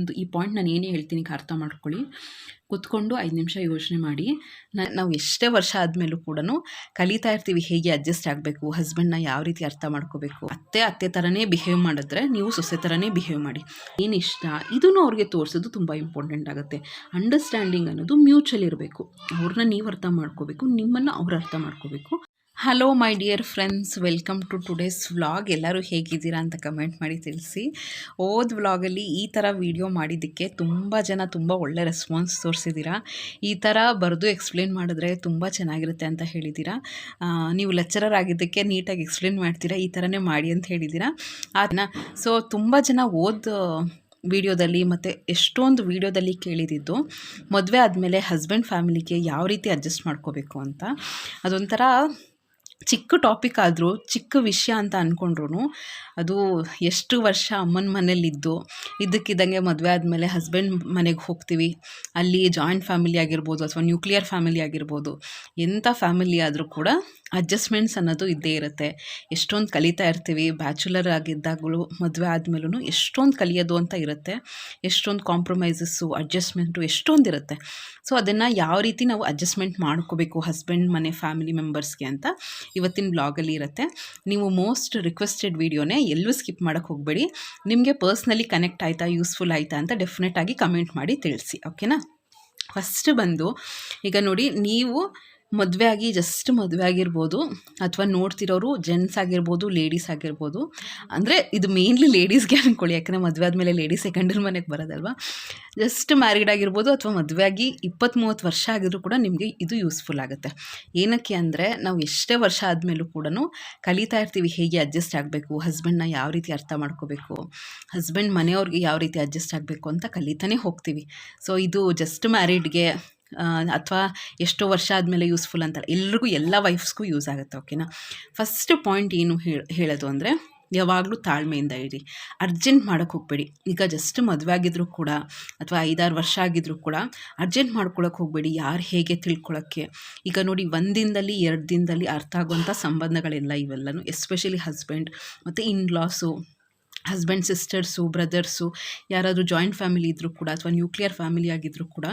ಒಂದು ಈ ಪಾಯಿಂಟ್ ನಾನು ಏನೇ ಹೇಳ್ತೀನಿ ಅರ್ಥ ಮಾಡ್ಕೊಳ್ಳಿ. ಕುತ್ಕೊಂಡು ಐದು ನಿಮಿಷ ಯೋಚನೆ ಮಾಡಿ. ನಾವು ಎಷ್ಟೇ ವರ್ಷ ಆದಮೇಲೂ ಕೂಡ ಕಲಿತಾ ಇರ್ತೀವಿ ಹೇಗೆ ಅಡ್ಜಸ್ಟ್ ಆಗಬೇಕು ಹಸ್ಬೆಂಡ್ನ ಯಾವ ರೀತಿ ಅರ್ಥ ಮಾಡ್ಕೋಬೇಕು, ಅತ್ತೆ ಅತ್ತೆ ಥರನೇ ಬಿಹೇವ್ ಮಾಡಿದ್ರೆ ನೀವು ಸೊಸೆ ಥರನೇ ಬಿಹೇವ್ ಮಾಡಿ. ಏನು ಇಷ್ಟ? ಇದನ್ನು ಅವ್ರಿಗೆ ತೋರಿಸೋದು ತುಂಬ ಇಂಪಾರ್ಟೆಂಟ್ ಆಗುತ್ತೆ. ಅಂಡರ್ಸ್ಟ್ಯಾಂಡಿಂಗ್ ಅನ್ನೋದು ಮ್ಯೂಚುವಲ್ ಇರಬೇಕು. ಅವ್ರನ್ನ ನೀವು ಅರ್ಥ ಮಾಡ್ಕೋಬೇಕು, ನಿಮ್ಮನ್ನು ಅವ್ರು ಅರ್ಥ ಮಾಡ್ಕೋಬೇಕು. Hello my dear friends welcome to today's vlog ಎಲ್ಲರೂ ಹೇಗಿದ್ದೀರಾ ಅಂತ ಕಮೆಂಟ್ ಮಾಡಿ ತಿಳಿಸಿ. ಓದ್ ವ್ಲಾಗಲ್ಲಿ ಈ ಥರ ವೀಡಿಯೋ ಮಾಡಿದ್ದಕ್ಕೆ ತುಂಬ ಜನ ತುಂಬ ಒಳ್ಳೆ ರೆಸ್ಪಾನ್ಸ್ ತೋರಿಸಿದ್ದೀರಾ. ಈ ಥರ ಬರೆದು ಎಕ್ಸ್ಪ್ಲೇನ್ ಮಾಡಿದ್ರೆ ತುಂಬ ಚೆನ್ನಾಗಿರುತ್ತೆ ಅಂತ ಹೇಳಿದ್ದೀರಾ. ನೀವು ಲೆಕ್ಚರರ್ ಆಗಿದ್ದಕ್ಕೆ ನೀಟಾಗಿ ಎಕ್ಸ್ಪ್ಲೇನ್ ಮಾಡ್ತೀರಾ, ಈ ಥರನೇ ಮಾಡಿ ಅಂತ ಹೇಳಿದ್ದೀರಾ. ಅದನ್ನ ಸೊ ತುಂಬ ಜನ ಓದ್ ವಿಡಿಯೋದಲ್ಲಿ ಮತ್ತು ಎಷ್ಟೊಂದು ವಿಡಿಯೋದಲ್ಲಿ ಕೇಳಿದಿದ್ದು, ಮದುವೆ ಆದಮೇಲೆ ಹಸ್ಬೆಂಡ್ ಫ್ಯಾಮಿಲಿಗೆ ಯಾವ ರೀತಿ ಅಡ್ಜಸ್ಟ್ ಮಾಡ್ಕೋಬೇಕು ಅಂತ. ಅದೊಂಥರ ಚಿಕ್ಕ ಟಾಪಿಕ್ ಆದರೂ, ಚಿಕ್ಕ ವಿಷಯ ಅಂತ ಅಂದ್ಕೊಂಡ್ರು ಅದು ಎಷ್ಟು ವರ್ಷ ಅಮ್ಮನ ಮನೇಲಿದ್ದು ಇದ್ದಕ್ಕಿದ್ದಂಗೆ ಮದುವೆ ಆದಮೇಲೆ ಹಸ್ಬೆಂಡ್ ಮನೆಗೆ ಹೋಗ್ತೀವಿ, ಅಲ್ಲಿ ಜಾಯಿಂಟ್ ಫ್ಯಾಮಿಲಿ ಆಗಿರ್ಬೋದು ಅಥವಾ ನ್ಯೂಕ್ಲಿಯರ್ ಫ್ಯಾಮಿಲಿ ಆಗಿರ್ಬೋದು, ಎಂಥ ಫ್ಯಾಮಿಲಿ ಆದರೂ ಕೂಡ ಅಡ್ಜಸ್ಟ್ಮೆಂಟ್ಸ್ ಅನ್ನೋದು ಇದ್ದೇ ಇರುತ್ತೆ. ಎಷ್ಟೊಂದು ಕಲಿತಾ ಇರ್ತೀವಿ ಬ್ಯಾಚುಲರ್ ಆಗಿದ್ದಾಗಲೂ, ಮದುವೆ ಆದಮೇಲೂ ಎಷ್ಟೊಂದು ಕಲಿಯೋದು ಅಂತ ಇರುತ್ತೆ. ಎಷ್ಟೊಂದು ಕಾಂಪ್ರಮೈಸಸ್ಸು ಅಡ್ಜಸ್ಟ್ಮೆಂಟು ಎಷ್ಟೊಂದು ಇರುತ್ತೆ. ಸೊ ಅದನ್ನು ಯಾವ ರೀತಿ ನಾವು ಅಡ್ಜಸ್ಟ್ಮೆಂಟ್ ಮಾಡ್ಕೋಬೇಕು ಹಸ್ಬೆಂಡ್ ಮನೆ ಫ್ಯಾಮಿಲಿ ಮೆಂಬರ್ಸ್ಗೆ ಅಂತ ಇವತ್ತಿನ ಬ್ಲಾಗಲ್ಲಿ ಇರುತ್ತೆ. ನೀವು ಮೋಸ್ಟ್ ರಿಕ್ವೆಸ್ಟೆಡ್ ವೀಡಿಯೋನೇ ಎಲ್ಲೂ ಸ್ಕಿಪ್ ಮಾಡೋಕ್ಕೆ ಹೋಗಬೇಡಿ. ನಿಮಗೆ ಪರ್ಸ್ನಲಿ ಕನೆಕ್ಟ್ ಆಯಿತಾ ಯೂಸ್ಫುಲ್ ಆಯಿತಾ ಅಂತ ಡೆಫಿನೆಟಾಗಿ ಕಮೆಂಟ್ ಮಾಡಿ ತಿಳಿಸಿ ಓಕೆನಾ ಫಸ್ಟ್ ಬಂದು, ಈಗ ನೋಡಿ, ನೀವು ಮದುವೆ ಆಗಿ ಜಸ್ಟ್ ಮದುವೆ ಆಗಿರ್ಬೋದು, ಅಥವಾ ನೋಡ್ತಿರೋರು ಜೆಂಟ್ಸ್ ಆಗಿರ್ಬೋದು ಲೇಡೀಸ್ ಆಗಿರ್ಬೋದು. ಅಂದರೆ ಇದು ಮೇನ್ಲಿ ಲೇಡೀಸ್ಗೆ ಅಂದ್ಕೊಳ್ಳಿ ಯಾಕಂದರೆ ಮದುವೆ ಆದಮೇಲೆ ಲೇಡೀಸ್ ಸೆಕೆಂಡರ್ ಮನೆಗೆ ಬರೋದಲ್ವ? ಜಸ್ಟ್ ಮ್ಯಾರಿಡ್ ಆಗಿರ್ಬೋದು ಅಥವಾ ಮದುವೆ ಆಗಿ ಇಪ್ಪತ್ತು ಮೂವತ್ತು ವರ್ಷ ಆಗಿದ್ರೂ ಕೂಡ ನಿಮಗೆ ಇದು ಯೂಸ್ಫುಲ್ ಆಗುತ್ತೆ. ಏನಕ್ಕೆ ಅಂದರೆ, ನಾವು ಎಷ್ಟೇ ವರ್ಷ ಆದಮೇಲೂ ಕೂಡ ಕಲಿತಾ ಇರ್ತೀವಿ, ಹೇಗೆ ಅಡ್ಜಸ್ಟ್ ಆಗಬೇಕು ಹಸ್ಬೆಂಡ್ನ ಯಾವ ರೀತಿ ಅರ್ಥ ಮಾಡ್ಕೋಬೇಕು ಹಸ್ಬೆಂಡ್ ಮನೆಯವ್ರಿಗೆ ಯಾವ ರೀತಿ ಅಡ್ಜಸ್ಟ್ ಆಗಬೇಕು ಅಂತ ಕಲಿತಾನೆ ಹೋಗ್ತೀವಿ. ಸೊ ಇದು ಜಸ್ಟ್ ಮ್ಯಾರಿಡ್ಗೆ ಅಥವಾ ಎಷ್ಟೋ ವರ್ಷ ಆದಮೇಲೆ ಯೂಸ್ಫುಲ್ ಅಂತ ಎಲ್ರಿಗೂ ಎಲ್ಲ ವೈಫ್ಸ್ಗೂ ಯೂಸ್ ಆಗುತ್ತೆ ಓಕೆನಾ ಫಸ್ಟ್ ಪಾಯಿಂಟ್ ಏನು ಹೇಳ ಹೇಳೋದು ಅಂದರೆ, ಯಾವಾಗಲೂ ತಾಳ್ಮೆಯಿಂದ ಇರಿ. ಅರ್ಜೆಂಟ್ ಮಾಡೋಕ್ಕೆ ಹೋಗಬೇಡಿ. ಈಗ ಜಸ್ಟ್ ಮದುವೆ ಆಗಿದ್ರೂ ಕೂಡ, ಅಥವಾ ಐದಾರು ವರ್ಷ ಆಗಿದ್ರೂ ಕೂಡ ಅರ್ಜೆಂಟ್ ಮಾಡ್ಕೊಳಕ್ಕೆ ಹೋಗಬೇಡಿ. ಯಾರು ಹೇಗೆ ತಿಳ್ಕೊಳ್ಳೋಕ್ಕೆ ಈಗ ನೋಡಿ ಒಂದು ದಿನದಲ್ಲಿ ಎರಡು ದಿನದಲ್ಲಿ ಅರ್ಥ ಆಗುವಂಥ ಸಂಬಂಧಗಳೆಲ್ಲ ಇವೆಲ್ಲನೂ ಎಸ್ಪೆಷಲಿ ಹಸ್ಬೆಂಡ್ ಮತ್ತು in laws husband, sisters, brothers, ಯಾರಾದರೂ ಜಾಯಿಂಟ್ ಫ್ಯಾಮಿಲಿ ಇದ್ದರೂ ಕೂಡ ಅಥವಾ ನ್ಯೂಕ್ಲಿಯರ್ ಫ್ಯಾಮಿಲಿ ಆಗಿದ್ದರೂ ಕೂಡ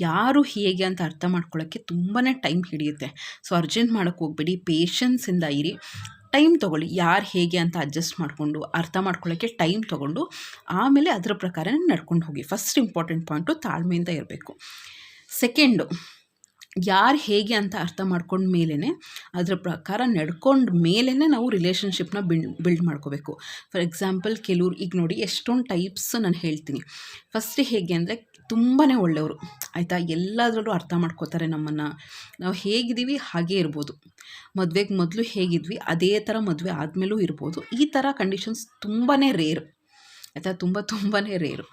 ಯಾರು ಹೇಗೆ ಅಂತ ಅರ್ಥ ಮಾಡ್ಕೊಳ್ಳೋಕ್ಕೆ ತುಂಬಾ ಟೈಮ್ ಹಿಡಿಯುತ್ತೆ. ಸೊ, ಅರ್ಜೆಂಟ್ ಮಾಡೋಕ್ಕೆ ಹೋಗಬೇಡಿ ಪೇಷನ್ಸಿಂದ ಇರಿ. ಟೈಮ್ ತೊಗೊಳ್ಳಿ, ಯಾರು ಹೇಗೆ ಅಂತ ಅಡ್ಜಸ್ಟ್ ಮಾಡಿಕೊಂಡು, ಅರ್ಥ ಮಾಡ್ಕೊಳ್ಳೋಕ್ಕೆ ಟೈಮ್ ತೊಗೊಂಡು, ಆಮೇಲೆ ಅದರ ಪ್ರಕಾರ ನಡ್ಕೊಂಡು ಹೋಗಿ. ಫಸ್ಟ್ ಇಂಪಾರ್ಟೆಂಟ್ ಪಾಯಿಂಟು ತಾಳ್ಮೆಯಿಂದ ಇರಬೇಕು. ಸೆಕೆಂಡು ಯಾರು ಹೇಗೆ ಅಂತ ಅರ್ಥ ಮಾಡ್ಕೊಂಡ ಮೇಲೇ ಅದರ ಪ್ರಕಾರ ನಡ್ಕೊಂಡ ಮೇಲೇ ನಾವು ರಿಲೇಷನ್ಶಿಪ್ನ ಬಿಲ್ಡ್ ಬಿಲ್ಡ್ ಮಾಡ್ಕೋಬೇಕು. ಫಾರ್ ಎಕ್ಸಾಂಪಲ್ ಕೆಲವ್ರು ಈಗ ನೋಡಿ ಎಷ್ಟೊಂದು ಟೈಪ್ಸ್ ನಾನು ಹೇಳ್ತೀನಿ. ಫಸ್ಟ್ ಹೇಗೆ ಅಂದರೆ ತುಂಬಾ ಒಳ್ಳೆಯವರು. ಆಯಿತಾ? ಎಲ್ಲದರಲ್ಲೂ ಅರ್ಥ ಮಾಡ್ಕೋತಾರೆ ನಮ್ಮನ್ನು. ನಾವು ಹೇಗಿದ್ದೀವಿ? ಹಾಗೇ ಇರ್ಬೋದು. ಮದುವೆಗೆ ಮೊದಲು ಹೇಗಿದ್ವಿ? ಅದೇ ಥರ ಮದುವೆ ಆದಮೇಲೂ ಇರ್ಬೋದು. ಈ ಥರ ಕಂಡೀಷನ್ಸ್ ತುಂಬಾ ರೇರ್ ಆಯಿತಾ? ತುಂಬ ತುಂಬಾ ರೇರು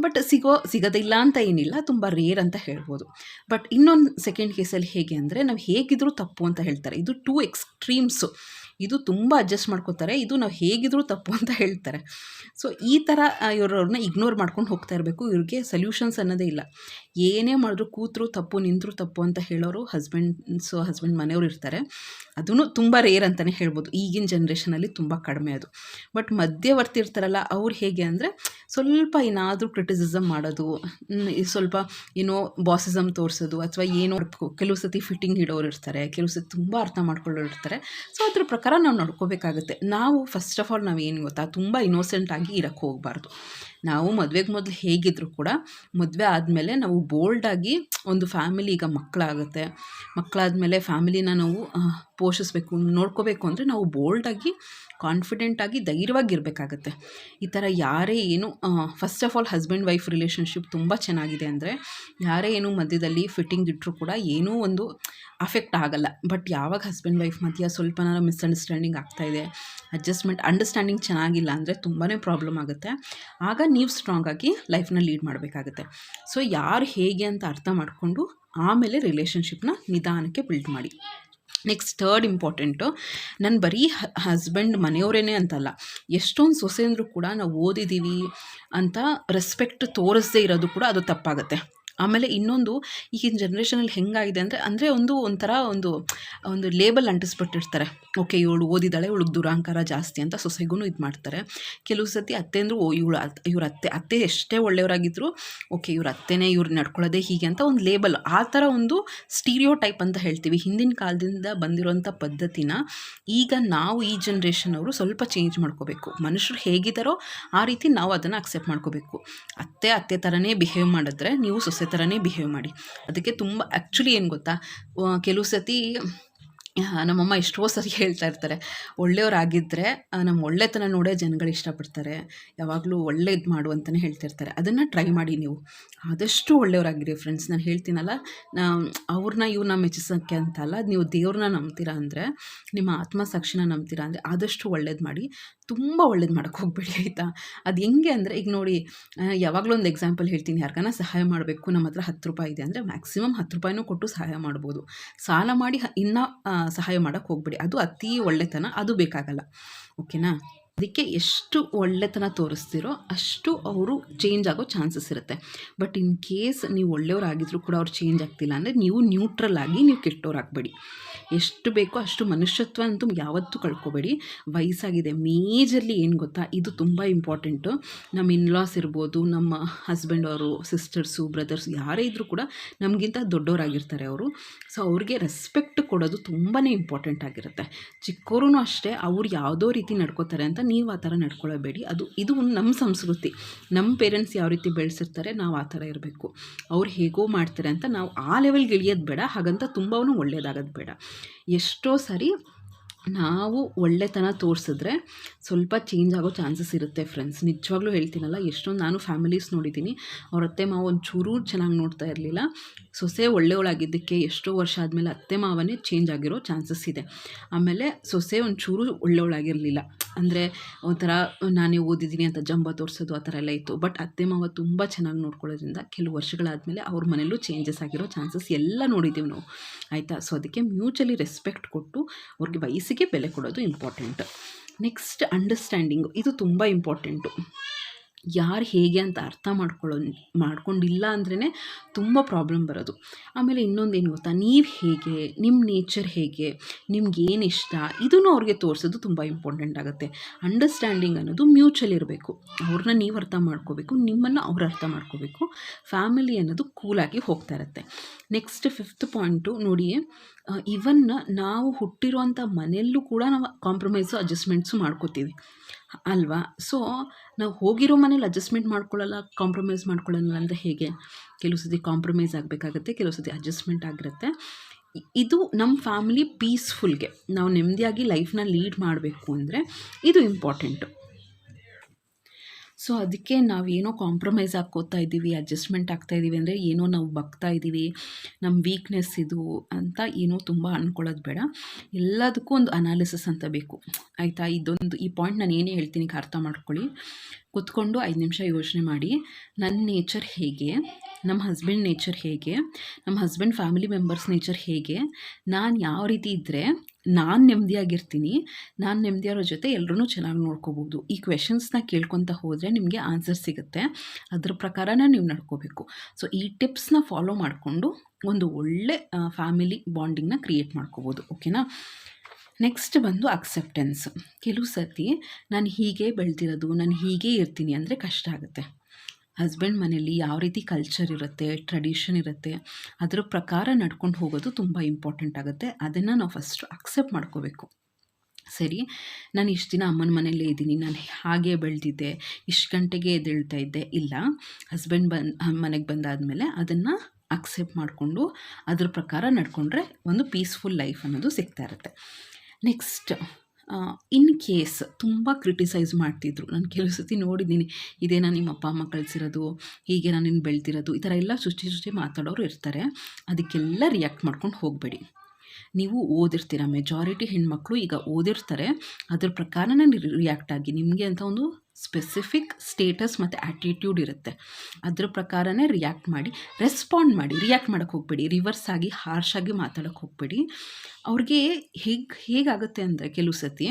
ಬಟ್ ಸಿಗೋ, ಸಿಗೋದಿಲ್ಲ ಅಂತ ಏನಿಲ್ಲ, ತುಂಬ ರೇರ್ ಅಂತ ಹೇಳ್ಬೋದು. ಬಟ್ ಇನ್ನೊಂದು ಸೆಕೆಂಡ್ ಕೇಸಲ್ಲಿ ಹೇಗೆ ಅಂದರೆ, ನಾವು ಹೇಗಿದ್ರೂ ತಪ್ಪು ಅಂತ ಹೇಳ್ತಾರೆ. ಇದು ಟೂ ಎಕ್ಸ್ಟ್ರೀಮ್ಸು ಇದು ತುಂಬ ಅಡ್ಜಸ್ಟ್ ಮಾಡ್ಕೋತಾರೆ. ಇದು ನಾವು ಹೇಗಿದ್ರೂ ತಪ್ಪು ಅಂತ ಹೇಳ್ತಾರೆ. ಸೊ ಈ ಥರ ಇವ್ರವ್ರನ್ನ ಇಗ್ನೋರ್ ಮಾಡ್ಕೊಂಡು ಹೋಗ್ತಾ ಇರಬೇಕು. ಇವ್ರಿಗೆ ಸೊಲ್ಯೂಷನ್ಸ್ ಅನ್ನೋದೇ ಇಲ್ಲ. ಏನೇ ಮಾಡಿದ್ರು ಕೂತರು ತಪ್ಪು, ನಿಂತರು ತಪ್ಪು ಅಂತ ಹೇಳೋರು ಹಸ್ಬೆಂಡ್ಸು ಹಸ್ಬೆಂಡ್ ಮನೆಯವರು ಇರ್ತಾರೆ. ಅದೂ ತುಂಬ ರೇರ್ ಅಂತಲೇ ಹೇಳ್ಬೋದು. ಈಗಿನ ಜನ್ರೇಷನಲ್ಲಿ ತುಂಬ ಕಡಿಮೆ ಅದು. ಬಟ್ ಮಧ್ಯವರ್ತಿ ಇರ್ತಾರಲ್ಲ, ಅವ್ರು ಹೇಗೆ ಅಂದರೆ ಸ್ವಲ್ಪ ಏನಾದರೂ ಕ್ರಿಟಿಸಿಸಮ್ ಮಾಡೋದು ಸ್ವಲ್ಪ ಏನೋ ಬಾಸಿಸಮ್ ತೋರಿಸೋದು, ಅಥವಾ ಏನೋ ಕೆಲವು ಸತಿ ಫಿಟ್ಟಿಂಗ್ ಇಡೋರು ಇರ್ತಾರೆ, ಕೆಲವು ಸತಿ ತುಂಬ ಅರ್ಥ ಮಾಡ್ಕೊಳ್ಳೋರು ಇರ್ತಾರೆ. ಸೊ ಅದ್ರ ಪ್ರಕಾರ ನಾವು ನಡ್ಕೋಬೇಕಾಗುತ್ತೆ. ನಾವು ಫಸ್ಟ್ ಆಫ್ ಆಲ್ ನಾವು ಏನು ಗೊತ್ತಾ, ತುಂಬ ಇನ್ನೋಸೆಂಟ್ ಆಗಿ ಇರೋಕ್ಕೆ ಹೋಗಬಾರ್ದು. ನಾವು ಮದುವೆಗೆ ಮೊದಲು ಹೇಗಿದ್ರು ಕೂಡ ಮದುವೆ ಆದಮೇಲೆ ನಾವು ಬೋಲ್ಡಾಗಿ ಒಂದು ಫ್ಯಾಮಿಲಿ ಈಗ ಮಕ್ಕಳಾಗುತ್ತೆ ಮಕ್ಕಳಾದ್ಮೇಲೆ ಫ್ಯಾಮಿಲಿನ ನಾವು ಪೋಷಿಸಬೇಕು. ನೋಡ್ಕೋಬೇಕು ಅಂದರೆ ನಾವು ಬೋಲ್ಡಾಗಿ ಕಾನ್ಫಿಡೆಂಟಾಗಿ ಧೈರ್ಯವಾಗಿರಬೇಕಾಗತ್ತೆ ಈ ಥರ ಯಾರೇ ಏನು first of all husband wife relationship ತುಂಬ ಚೆನ್ನಾಗಿದೆ ಅಂದರೆ, ಯಾರೇ ಏನು ಮಧ್ಯದಲ್ಲಿ ಫಿಟ್ಟಿಂಗ್ ಇಟ್ಟರೂ ಕೂಡ ಏನೂ ಒಂದು ಅಫೆಕ್ಟ್ ಆಗಲ್ಲ. ಬಟ್ ಯಾವಾಗ ಹಸ್ಬೆಂಡ್ ವೈಫ್ ಮಧ್ಯ ಸ್ವಲ್ಪನಾರ ಮಿಸ್ಅಂಡರ್ಸ್ಟ್ಯಾಂಡಿಂಗ್ ಆಗ್ತಾಯಿದೆ ಅಡ್ಜಸ್ಟ್ಮೆಂಟ್ ಅಂಡರ್ಸ್ಟ್ಯಾಂಡಿಂಗ್ ಚೆನ್ನಾಗಿಲ್ಲ ಅಂದರೆ ತುಂಬಾ ಪ್ರಾಬ್ಲಮ್ ಆಗುತ್ತೆ. ಆಗ ನೀವು ಸ್ಟ್ರಾಂಗ್ ಆಗಿ ಲೈಫ್ನ ಲೀಡ್ ಮಾಡಬೇಕಾಗುತ್ತೆ. ಸೊ ಯಾರು ಹೇಗೆ ಅಂತ ಅರ್ಥ ಮಾಡಿಕೊಂಡು ಆಮೇಲೆ ರಿಲೇಷನ್ಶಿಪ್ನ ನಿಧಾನಕ್ಕೆ ಬಿಲ್ಡ್ ಮಾಡಿ. ನೆಕ್ಸ್ಟ್ ಥರ್ಡ್ ಇಂಪಾರ್ಟೆಂಟು ನಾನು ಬರೀ ಹಸ್ಬೆಂಡ್ ಮನೆಯವರೇನೆ ಅಂತಲ್ಲ. ಎಷ್ಟೊಂದು ಸೊಸೆಂದರು ಕೂಡ ನಾವು ಓದಿದ್ದೀವಿ ಅಂತ ರೆಸ್ಪೆಕ್ಟ್ ತೋರಿಸದೇ ಇರೋದು ಕೂಡ ಅದು ತಪ್ಪಾಗುತ್ತೆ. ಆಮೇಲೆ ಇನ್ನೊಂದು ಈಗಿನ ಜನ್ರೇಷನಲ್ಲಿ ಹೆಂಗಾಗಿದೆ ಅಂದರೆ ಅಂದರೆ ಒಂದು ಒಂಥರ ಒಂದು ಒಂದು ಲೇಬಲ್ ಅಂಟಿಸ್ಬಿಟ್ಟಿರ್ತಾರೆ. ಓಕೆ ಇವಳು ಓದಿದಾಳೆ ಇವಳಿಗೆ ದುರಾಂಕಾರ ಜಾಸ್ತಿ ಅಂತ ಸೊಸೆಗೂ ಇದು ಮಾಡ್ತಾರೆ. ಕೆಲವು ಸತಿ ಅತ್ತೆ ಅಂದರು, ಓ, ಇವಳು ಇವ್ರ ಅತ್ತೆ ಅತ್ತೆ ಎಷ್ಟೇ ಒಳ್ಳೆಯವರಾಗಿದ್ದರು ಓಕೆ ಇವ್ರ ಅತ್ತೆನೇ ಇವ್ರು ನಡ್ಕೊಳ್ಳೋದೇ ಹೀಗೆ ಅಂತ ಒಂದು ಲೇಬಲ್ ಆ ಥರ ಒಂದು ಸ್ಟೀರಿಯೋ ಟೈಪ್ ಅಂತ ಹೇಳ್ತೀವಿ. ಹಿಂದಿನ ಕಾಲದಿಂದ ಬಂದಿರೋಂಥ ಪದ್ಧತಿನ ಈಗ ನಾವು ಈ ಜನ್ರೇಷನ್ ಅವರು ಸ್ವಲ್ಪ ಚೇಂಜ್ ಮಾಡ್ಕೋಬೇಕು. ಮನುಷ್ಯರು ಹೇಗಿದ್ದಾರೋ ಆ ರೀತಿ ನಾವು ಅದನ್ನು ಅಕ್ಸೆಪ್ಟ್ ಮಾಡ್ಕೋಬೇಕು. ಅತ್ತೆ ಅತ್ತೆ ಥರನೇ ಬಿಹೇವ್ ಮಾಡಿದ್ರೆ ನೀವು ಸೊಸೆ ಥರನೇ ಬಿಹೇವ್ ಮಾಡಿ. ಅದಕ್ಕೆ ತುಂಬ ಆ್ಯಕ್ಚುಲಿ ಏನು ಗೊತ್ತಾ? ಕೆಲವು ಸತಿ ನಮ್ಮಮ್ಮ ಎಷ್ಟೋ ಸರಿ ಹೇಳ್ತಾ ಇರ್ತಾರೆ ಒಳ್ಳೆಯವರಾಗಿದ್ದರೆ ನಮ್ಮ ಒಳ್ಳೆತನ ನೋಡೇ ಜನಗಳು ಇಷ್ಟಪಡ್ತಾರೆ, ಯಾವಾಗಲೂ ಒಳ್ಳೇದು ಮಾಡು ಅಂತಲೇ ಹೇಳ್ತಿರ್ತಾರೆ. ಅದನ್ನು ಟ್ರೈ ಮಾಡಿ ನೀವು. ಆದಷ್ಟು ಒಳ್ಳೆಯವರಾಗಿರಿ ಫ್ರೆಂಡ್ಸ್ ನಾನು ಹೇಳ್ತೀನಲ್ಲ ನಾ ಅವ್ರನ್ನ ಇವ್ರನ್ನ ಮೆಚ್ಚಿಸೋಕ್ಕೆ ಅಂತಲ್ಲ ನೀವು ದೇವ್ರನ್ನ ನಂಬ್ತೀರಾ ಅಂದರೆ, ನಿಮ್ಮ ಆತ್ಮಸಾಕ್ಷಿನ ನಂಬ್ತೀರಾ ಅಂದರೆ, ಆದಷ್ಟು ಒಳ್ಳೇದು ಮಾಡಿ. ತುಂಬ ಒಳ್ಳೇದು ಮಾಡೋಕ್ಕೆ ಹೋಗಬೇಡಿ ಆಯಿತಾ? ಅದು ಹೆಂಗೆ ಅಂದರೆ, ಈಗ ನೋಡಿ ಯಾವಾಗಲೂ ಒಂದು ಎಕ್ಸಾಂಪಲ್ ಹೇಳ್ತೀನಿ. ಯಾರಿಗಾನ ಸಹಾಯ ಮಾಡಬೇಕು ನಮ್ಮ ಹತ್ರ ಹತ್ತು ರೂಪಾಯಿ ಇದೆ ಅಂದರೆ ಮ್ಯಾಕ್ಸಿಮಮ್ ಹತ್ತು ರೂಪಾಯಿನೂ ಕೊಟ್ಟು ಸಹಾಯ ಮಾಡ್ಬೋದು. ಸಾಲ ಮಾಡಿ ಇನ್ನೂ ಸಹಾಯ ಮಾಡೋಕ್ಕೆ ಹೋಗಬೇಡಿ. ಅದು ಅತಿ ಒಳ್ಳೆತನ, ಅದು ಬೇಕಾಗಲ್ಲ. ಓಕೆನಾ? ಅದಕ್ಕೆ ಎಷ್ಟು ಒಳ್ಳೆತನ ತೋರಿಸ್ತೀರೋ ಅಷ್ಟು ಅವರು ಚೇಂಜ್ ಆಗೋ ಚಾನ್ಸಸ್ ಇರುತ್ತೆ. ಬಟ್ ಇನ್ ಕೇಸ್ ನೀವು ಒಳ್ಳೆಯವರಾಗಿದ್ರೂ ಕೂಡ ಅವ್ರು ಚೇಂಜ್ ಆಗ್ತಿಲ್ಲ ಅಂದರೆ ನೀವು ನ್ಯೂಟ್ರಲ್ ಆಗಿ ನೀವು ಕೆಟ್ಟೋರಾಗಬೇಡಿ ಎಷ್ಟು ಬೇಕೋ ಅಷ್ಟು ಮನುಷ್ಯತ್ವ ಅಂತೂ ಯಾವತ್ತೂ ಕಳ್ಕೊಬೇಡಿ. ವಯಸ್ಸಾಗಿದೆ, ಮೇಜರ್ಲಿ ಏನು ಗೊತ್ತಾ? ಇದು ತುಂಬ ಇಂಪಾರ್ಟೆಂಟು. ನಮ್ಮ ಇನ್ಲಾಸ್ ಇರ್ಬೋದು, ನಮ್ಮ ಹಸ್ಬೆಂಡ್ ಅವರು ಸಿಸ್ಟರ್ಸು ಬ್ರದರ್ಸ್ ಯಾರೇ ಇದ್ದರೂ ಕೂಡ ನಮಗಿಂತ ದೊಡ್ಡವರಾಗಿರ್ತಾರೆ ಅವರು. ಸೊ ಅವ್ರಿಗೆ ರೆಸ್ಪೆಕ್ಟ್ ಕೊಡೋದು ತುಂಬಾ ಇಂಪಾರ್ಟೆಂಟ್ ಆಗಿರುತ್ತೆ. ಚಿಕ್ಕವರು ಅಷ್ಟೇ, ಅವ್ರು ಯಾವುದೋ ರೀತಿ ನಡ್ಕೋತಾರೆ ಅಂತ ನೀವು ಆ ಥರ ನಡ್ಕೊಳ್ಳಬೇಡಿ ಅದು, ಇದು ನಮ್ಮ ಸಂಸ್ಕೃತಿ. ನಮ್ಮ ಪೇರೆಂಟ್ಸ್ ಯಾವ ರೀತಿ ಬೆಳೆಸಿರ್ತಾರೆ, ನಾವು ಆ ಥರ ಇರಬೇಕು. ಅವ್ರು ಹೇಗೋ ಮಾಡ್ತಾರೆ ಅಂತ ನಾವು ಆ ಲೆವೆಲ್ಗೆ ಇಳಿಯೋದು ಬೇಡ. ಹಾಗಂತ ತುಂಬವೂ ಒಳ್ಳೆಯದಾಗೋದು ಬೇಡ. ಎಷ್ಟೋ ಸರಿ ನಾವು ಒಳ್ಳೆತನ ತೋರಿಸಿದ್ರೆ ಸ್ವಲ್ಪ ಚೇಂಜ್ ಆಗೋ ಚಾನ್ಸಸ್ ಇರುತ್ತೆ ಫ್ರೆಂಡ್ಸ್ ನಿಜವಾಗ್ಲೂ ಹೇಳ್ತೀನಲ್ಲ, ಎಷ್ಟೊಂದು ನಾನು ಫ್ಯಾಮಿಲೀಸ್ ನೋಡಿದ್ದೀನಿ, ಅವ್ರ ಅತ್ತೆ ಮಾವ ಒಂಚೂರು ಚೆನ್ನಾಗಿ ನೋಡ್ತಾ ಇರಲಿಲ್ಲ. ಸೊಸೆ ಒಳ್ಳೆಯವಳಾಗಿದ್ದಕ್ಕೆ ಎಷ್ಟೋ ವರ್ಷ ಆದಮೇಲೆ ಅತ್ತೆ ಮಾವನೇ ಚೇಂಜ್ ಆಗಿರೋ ಚಾನ್ಸಸ್ ಇದೆ. ಆಮೇಲೆ ಸೊಸೆ ಒಂಚೂರು ಒಳ್ಳೆಯವಳಾಗಿರಲಿಲ್ಲ. ಅಂದರೆ ಒಂಥರ, ನಾನೇ ಓದಿದ್ದೀನಿ ಅಂತ ಜಂಬ ತೋರಿಸೋದು ಆ ಥರ ಎಲ್ಲ ಇತ್ತು. ಬಟ್ ಅತ್ತೆ ಮಾವ ತುಂಬ ಚೆನ್ನಾಗಿ ನೋಡ್ಕೊಳ್ಳೋದ್ರಿಂದ ಕೆಲವು ವರ್ಷಗಳಾದಮೇಲೆ ಅವ್ರ ಮನೇಲೂ ಚೇಂಜಸ್ ಆಗಿರೋ ಚಾನ್ಸಸ್ ಎಲ್ಲ ನೋಡಿದ್ದೀವಿ ನಾವು. ಆಯಿತಾ? ಸೊ ಅದಕ್ಕೆ ಮ್ಯೂಚುವಲಿ ರೆಸ್ಪೆಕ್ಟ್ ಕೊಟ್ಟು ಅವ್ರಿಗೆ ವಯಸ್ಸಿಗೆ ಬೆಲೆ ಕೊಡೋದು ಇಂಪಾರ್ಟೆಂಟ್ ನೆಕ್ಸ್ಟ್ ಅಂಡರ್ಸ್ಟ್ಯಾಂಡಿಂಗು ಇದು ತುಂಬ ಇಂಪಾರ್ಟೆಂಟು ಯಾರು ಹೇಗೆ ಅಂತ ಅರ್ಥ ಮಾಡ್ಕೊಳ್ಳೋ ಮಾಡ್ಕೊಂಡಿಲ್ಲ ಅಂದ್ರೇ ತುಂಬ ಪ್ರಾಬ್ಲಮ್ ಬರೋದು. ಆಮೇಲೆ ಏನು ಗೊತ್ತಾ? ನೀವು ಹೇಗೆ ನಿಮ್ಮ ನೇಚರ್ ಹೇಗೆ, ನಿಮ್ಗೆ ಏನು ಇಷ್ಟ, ಇದನ್ನು ಅವ್ರಿಗೆ ತೋರಿಸೋದು ತುಂಬ ಇಂಪಾರ್ಟೆಂಟ್ ಆಗುತ್ತೆ. ಅಂಡರ್ಸ್ಟ್ಯಾಂಡಿಂಗ್ ಅನ್ನೋದು ಮ್ಯೂಚುವಲ್ ಇರಬೇಕು. ಅವ್ರನ್ನ ನೀವು ಅರ್ಥ ಮಾಡ್ಕೋಬೇಕು, ನಿಮ್ಮನ್ನು ಅವ್ರು ಅರ್ಥ ಮಾಡ್ಕೋಬೇಕು. ಫ್ಯಾಮಿಲಿ ಅನ್ನೋದು ಕೂಲಾಗಿ ಹೋಗ್ತಾ ಇರುತ್ತೆ. ನೆಕ್ಸ್ಟ್ ಫಿಫ್ತ್ ಪಾಯಿಂಟು ನೋಡಿ ಇವನ್ ನಾವು ಹುಟ್ಟಿರುವಂಥ ಮನೆಯಲ್ಲೂ ಕೂಡ ನಾವು ಕಾಂಪ್ರಮೈಸು ಅಡ್ಜಸ್ಟ್ಮೆಂಟ್ಸು ಮಾಡ್ಕೋತೀವಿ. ಅಲ್ವಾ? ಸೊ ನಾವು ಹೋಗಿರೋ ಮನೇಲಿ ಅಡ್ಜಸ್ಟ್ಮೆಂಟ್ ಮಾಡ್ಕೊಳ್ಳಲ್ಲ ಕಾಂಪ್ರಮೈಸ್ ಮಾಡ್ಕೊಳ್ಳಲ್ಲ ಅಂದರೆ ಹೇಗೆ? ಕೆಲವು ಸತಿ ಕಾಂಪ್ರಮೈಸ್ ಆಗಬೇಕಾಗತ್ತೆ, ಕೆಲವು ಸತಿ ಅಡ್ಜಸ್ಟ್ಮೆಂಟ್ ಆಗಿರುತ್ತೆ. ಇದು ನಮ್ಮ ಫ್ಯಾಮಿಲಿ ಪೀಸ್ಫುಲ್ಗೆ ನಾವು ನೆಮ್ಮದಿಯಾಗಿ ಲೈಫ್ನ ಲೀಡ್ ಮಾಡಬೇಕು ಅಂದರೆ ಇದು ಇಂಪಾರ್ಟೆಂಟು ಸೊ ಅದಕ್ಕೆ ನಾವು ಏನೋ ಕಾಂಪ್ರಮೈಸ್ ಹಾಕ್ಕೋತಾ ಇದ್ದೀವಿ ಅಡ್ಜಸ್ಟ್ಮೆಂಟ್ ಆಗ್ತಾ ಇದ್ದೀವಿ ಅಂದರೆ ಏನೋ ನಾವು ಬಗ್ತಾ ಇದ್ದೀವಿ ನಮ್ಮ ವೀಕ್ನೆಸ್ ಇದು ಅಂತ ಏನೋ ತುಂಬ ಅಂದ್ಕೊಳ್ಳೋದು ಬೇಡ. ಎಲ್ಲದಕ್ಕೂ ಒಂದು ಅನಾಲಿಸಿಸ್ ಅಂತ ಬೇಕು. ಆಯಿತಾ? ಇದೊಂದು, ಈ ಪಾಯಿಂಟ್ ನಾನು ಏನೇ ಹೇಳ್ತೀನಿ ಅರ್ಥ ಮಾಡ್ಕೊಳ್ಳಿ. ಕುತ್ಕೊಂಡು ಐದು ನಿಮಿಷ ಯೋಚನೆ ಮಾಡಿ. ನನ್ನ ನೇಚರ್ ಹೇಗೆ? ನಮ್ಮ ಹಸ್ಬೆಂಡ್ ನೇಚರ್ ಹೇಗೆ? ನಮ್ಮ ಹಸ್ಬೆಂಡ್ ಫ್ಯಾಮಿಲಿ ಮೆಂಬರ್ಸ್ ನೇಚರ್ ಹೇಗೆ? ನಾನು ಯಾವ ರೀತಿ ಇದ್ದರೆ ನಾನು ನೆಮ್ಮದಿಯಾಗಿರ್ತೀನಿ ನಾನು ನೆಮ್ಮದಿಯಾರೋ ಜೊತೆ ಎಲ್ಲರೂ ಚೆನ್ನಾಗಿ ನೋಡ್ಕೋಬೋದು. ಈ ಕ್ವೆಶನ್ಸ್ನ ಕೇಳ್ಕೊತ ಹೋದರೆ ನಿಮಗೆ ಆನ್ಸರ್ ಸಿಗುತ್ತೆ. ಅದ್ರ ಪ್ರಕಾರನೇ ನೀವು ನಡ್ಕೋಬೇಕು. ಸೊ ಈ ಟಿಪ್ಸ್ನ ಫಾಲೋ ಮಾಡಿಕೊಂಡು ಒಂದು ಒಳ್ಳೆ ಫ್ಯಾಮಿಲಿ ಬಾಂಡಿಂಗ್ನ ಕ್ರಿಯೇಟ್ ಮಾಡ್ಕೋಬೋದು. ಓಕೆನಾ ನೆಕ್ಸ್ಟ್ ಬಂದು ಅಕ್ಸೆಪ್ಟೆನ್ಸ್ ಕೆಲವು ಸರ್ತಿ ನಾನು ಹೀಗೆ ಬೆಳೆದಿರೋದು, ನಾನು ಹೀಗೆ ಇರ್ತೀನಿ ಅಂದರೆ ಕಷ್ಟ ಆಗುತ್ತೆ. ಹಸ್ಬೆಂಡ್ ಮನೇಲಿ ಯಾವ ರೀತಿ ಕಲ್ಚರ್ ಇರುತ್ತೆ ಟ್ರೆಡಿಷನ್ ಇರುತ್ತೆ, ಅದರ ಪ್ರಕಾರ ನಡ್ಕೊಂಡು ಹೋಗೋದು ತುಂಬ ಇಂಪಾರ್ಟೆಂಟ್ ಆಗುತ್ತೆ. ಅದನ್ನು ನಾವು ಫಸ್ಟ್ ಅಕ್ಸೆಪ್ಟ್ ಮಾಡ್ಕೋಬೇಕು. ಸರಿ, ನಾನು ಇಷ್ಟು ದಿನ ಅಮ್ಮನ ಮನೆಯಲ್ಲೇ ಇದ್ದೀನಿ, ನಾನು ಹಾಗೆ ಬೆಳೆದಿದ್ದೆ, ಇಷ್ಟು ಗಂಟೆಗೆ ಎದ್ದೇಳ್ತಾ ಇದ್ದೆ, ಇಲ್ಲ. ಹಸ್ಬೆಂಡ್ ಬಂದು ಮನೆಗೆ ಬಂದಾದಮೇಲೆ ಅದನ್ನು ಅಕ್ಸೆಪ್ಟ್ ಮಾಡಿಕೊಂಡು ಅದ್ರ ಪ್ರಕಾರ ನಡ್ಕೊಂಡ್ರೆ ಒಂದು ಪೀಸ್ಫುಲ್ ಲೈಫ್ ಅನ್ನೋದು ಸಿಗ್ತಾ ಇರುತ್ತೆ. ನೆಕ್ಸ್ಟ್ ಇನ್ ಕೇಸ್ ತುಂಬ ಕ್ರಿಟಿಸೈಸ್ ಮಾಡ್ತಿದ್ರು. ನಾನು ಕೆಲವು ಸತಿ ನೋಡಿದ್ದೀನಿ, ಇದೇನಾ ನಿಮ್ಮ ಅಪ್ಪ ಅಮ್ಮ ಕಳಿಸಿರೋದು, ಹೀಗೆ ನಾನು ನಿನ್ನ ಬೆಳ್ತಿರೋದು ಈ ಥರ ಎಲ್ಲ ಸೃಷ್ಟಿ ಸೃಷ್ಟಿ ಮಾತಾಡೋರು ಇರ್ತಾರೆ. ಅದಕ್ಕೆಲ್ಲ ರಿಯಾಕ್ಟ್ ಮಾಡ್ಕೊಂಡು ಹೋಗಬೇಡಿ. ನೀವು ಓದಿರ್ತೀರ? ಮೆಜಾರಿಟಿ ಹೆಣ್ಮಕ್ಳು ಈಗ ಓದಿರ್ತಾರೆ. ಅದ್ರ ಪ್ರಕಾರನೇ ರಿಯಾಕ್ಟ್ ಆಗಿ ನಿಮಗೆ ಅಂತ ಒಂದು ಸ್ಪೆಸಿಫಿಕ್ ಸ್ಟೇಟಸ್ ಮತ್ತು ಆ್ಯಟಿಟ್ಯೂಡ್ ಇರುತ್ತೆ. ಅದ್ರ ಪ್ರಕಾರನೇ ರಿಯಾಕ್ಟ್ ಮಾಡಿ ರೆಸ್ಪಾಂಡ್ ಮಾಡಿ ರಿಯಾಕ್ಟ್ ಮಾಡೋಕ್ಕೆ ಹೋಗಬೇಡಿ ರಿವರ್ಸ್ ಆಗಿ ಹಾರ್ಶ್ ಆಗಿ ಮಾತಾಡೋಕ್ಕೆ ಹೋಗಬೇಡಿ. ಅವ್ರಿಗೆ ಹೇಗೆ, ಹೇಗಾಗುತ್ತೆ ಅಂದರೆ ಕೆಲವು ಸತಿ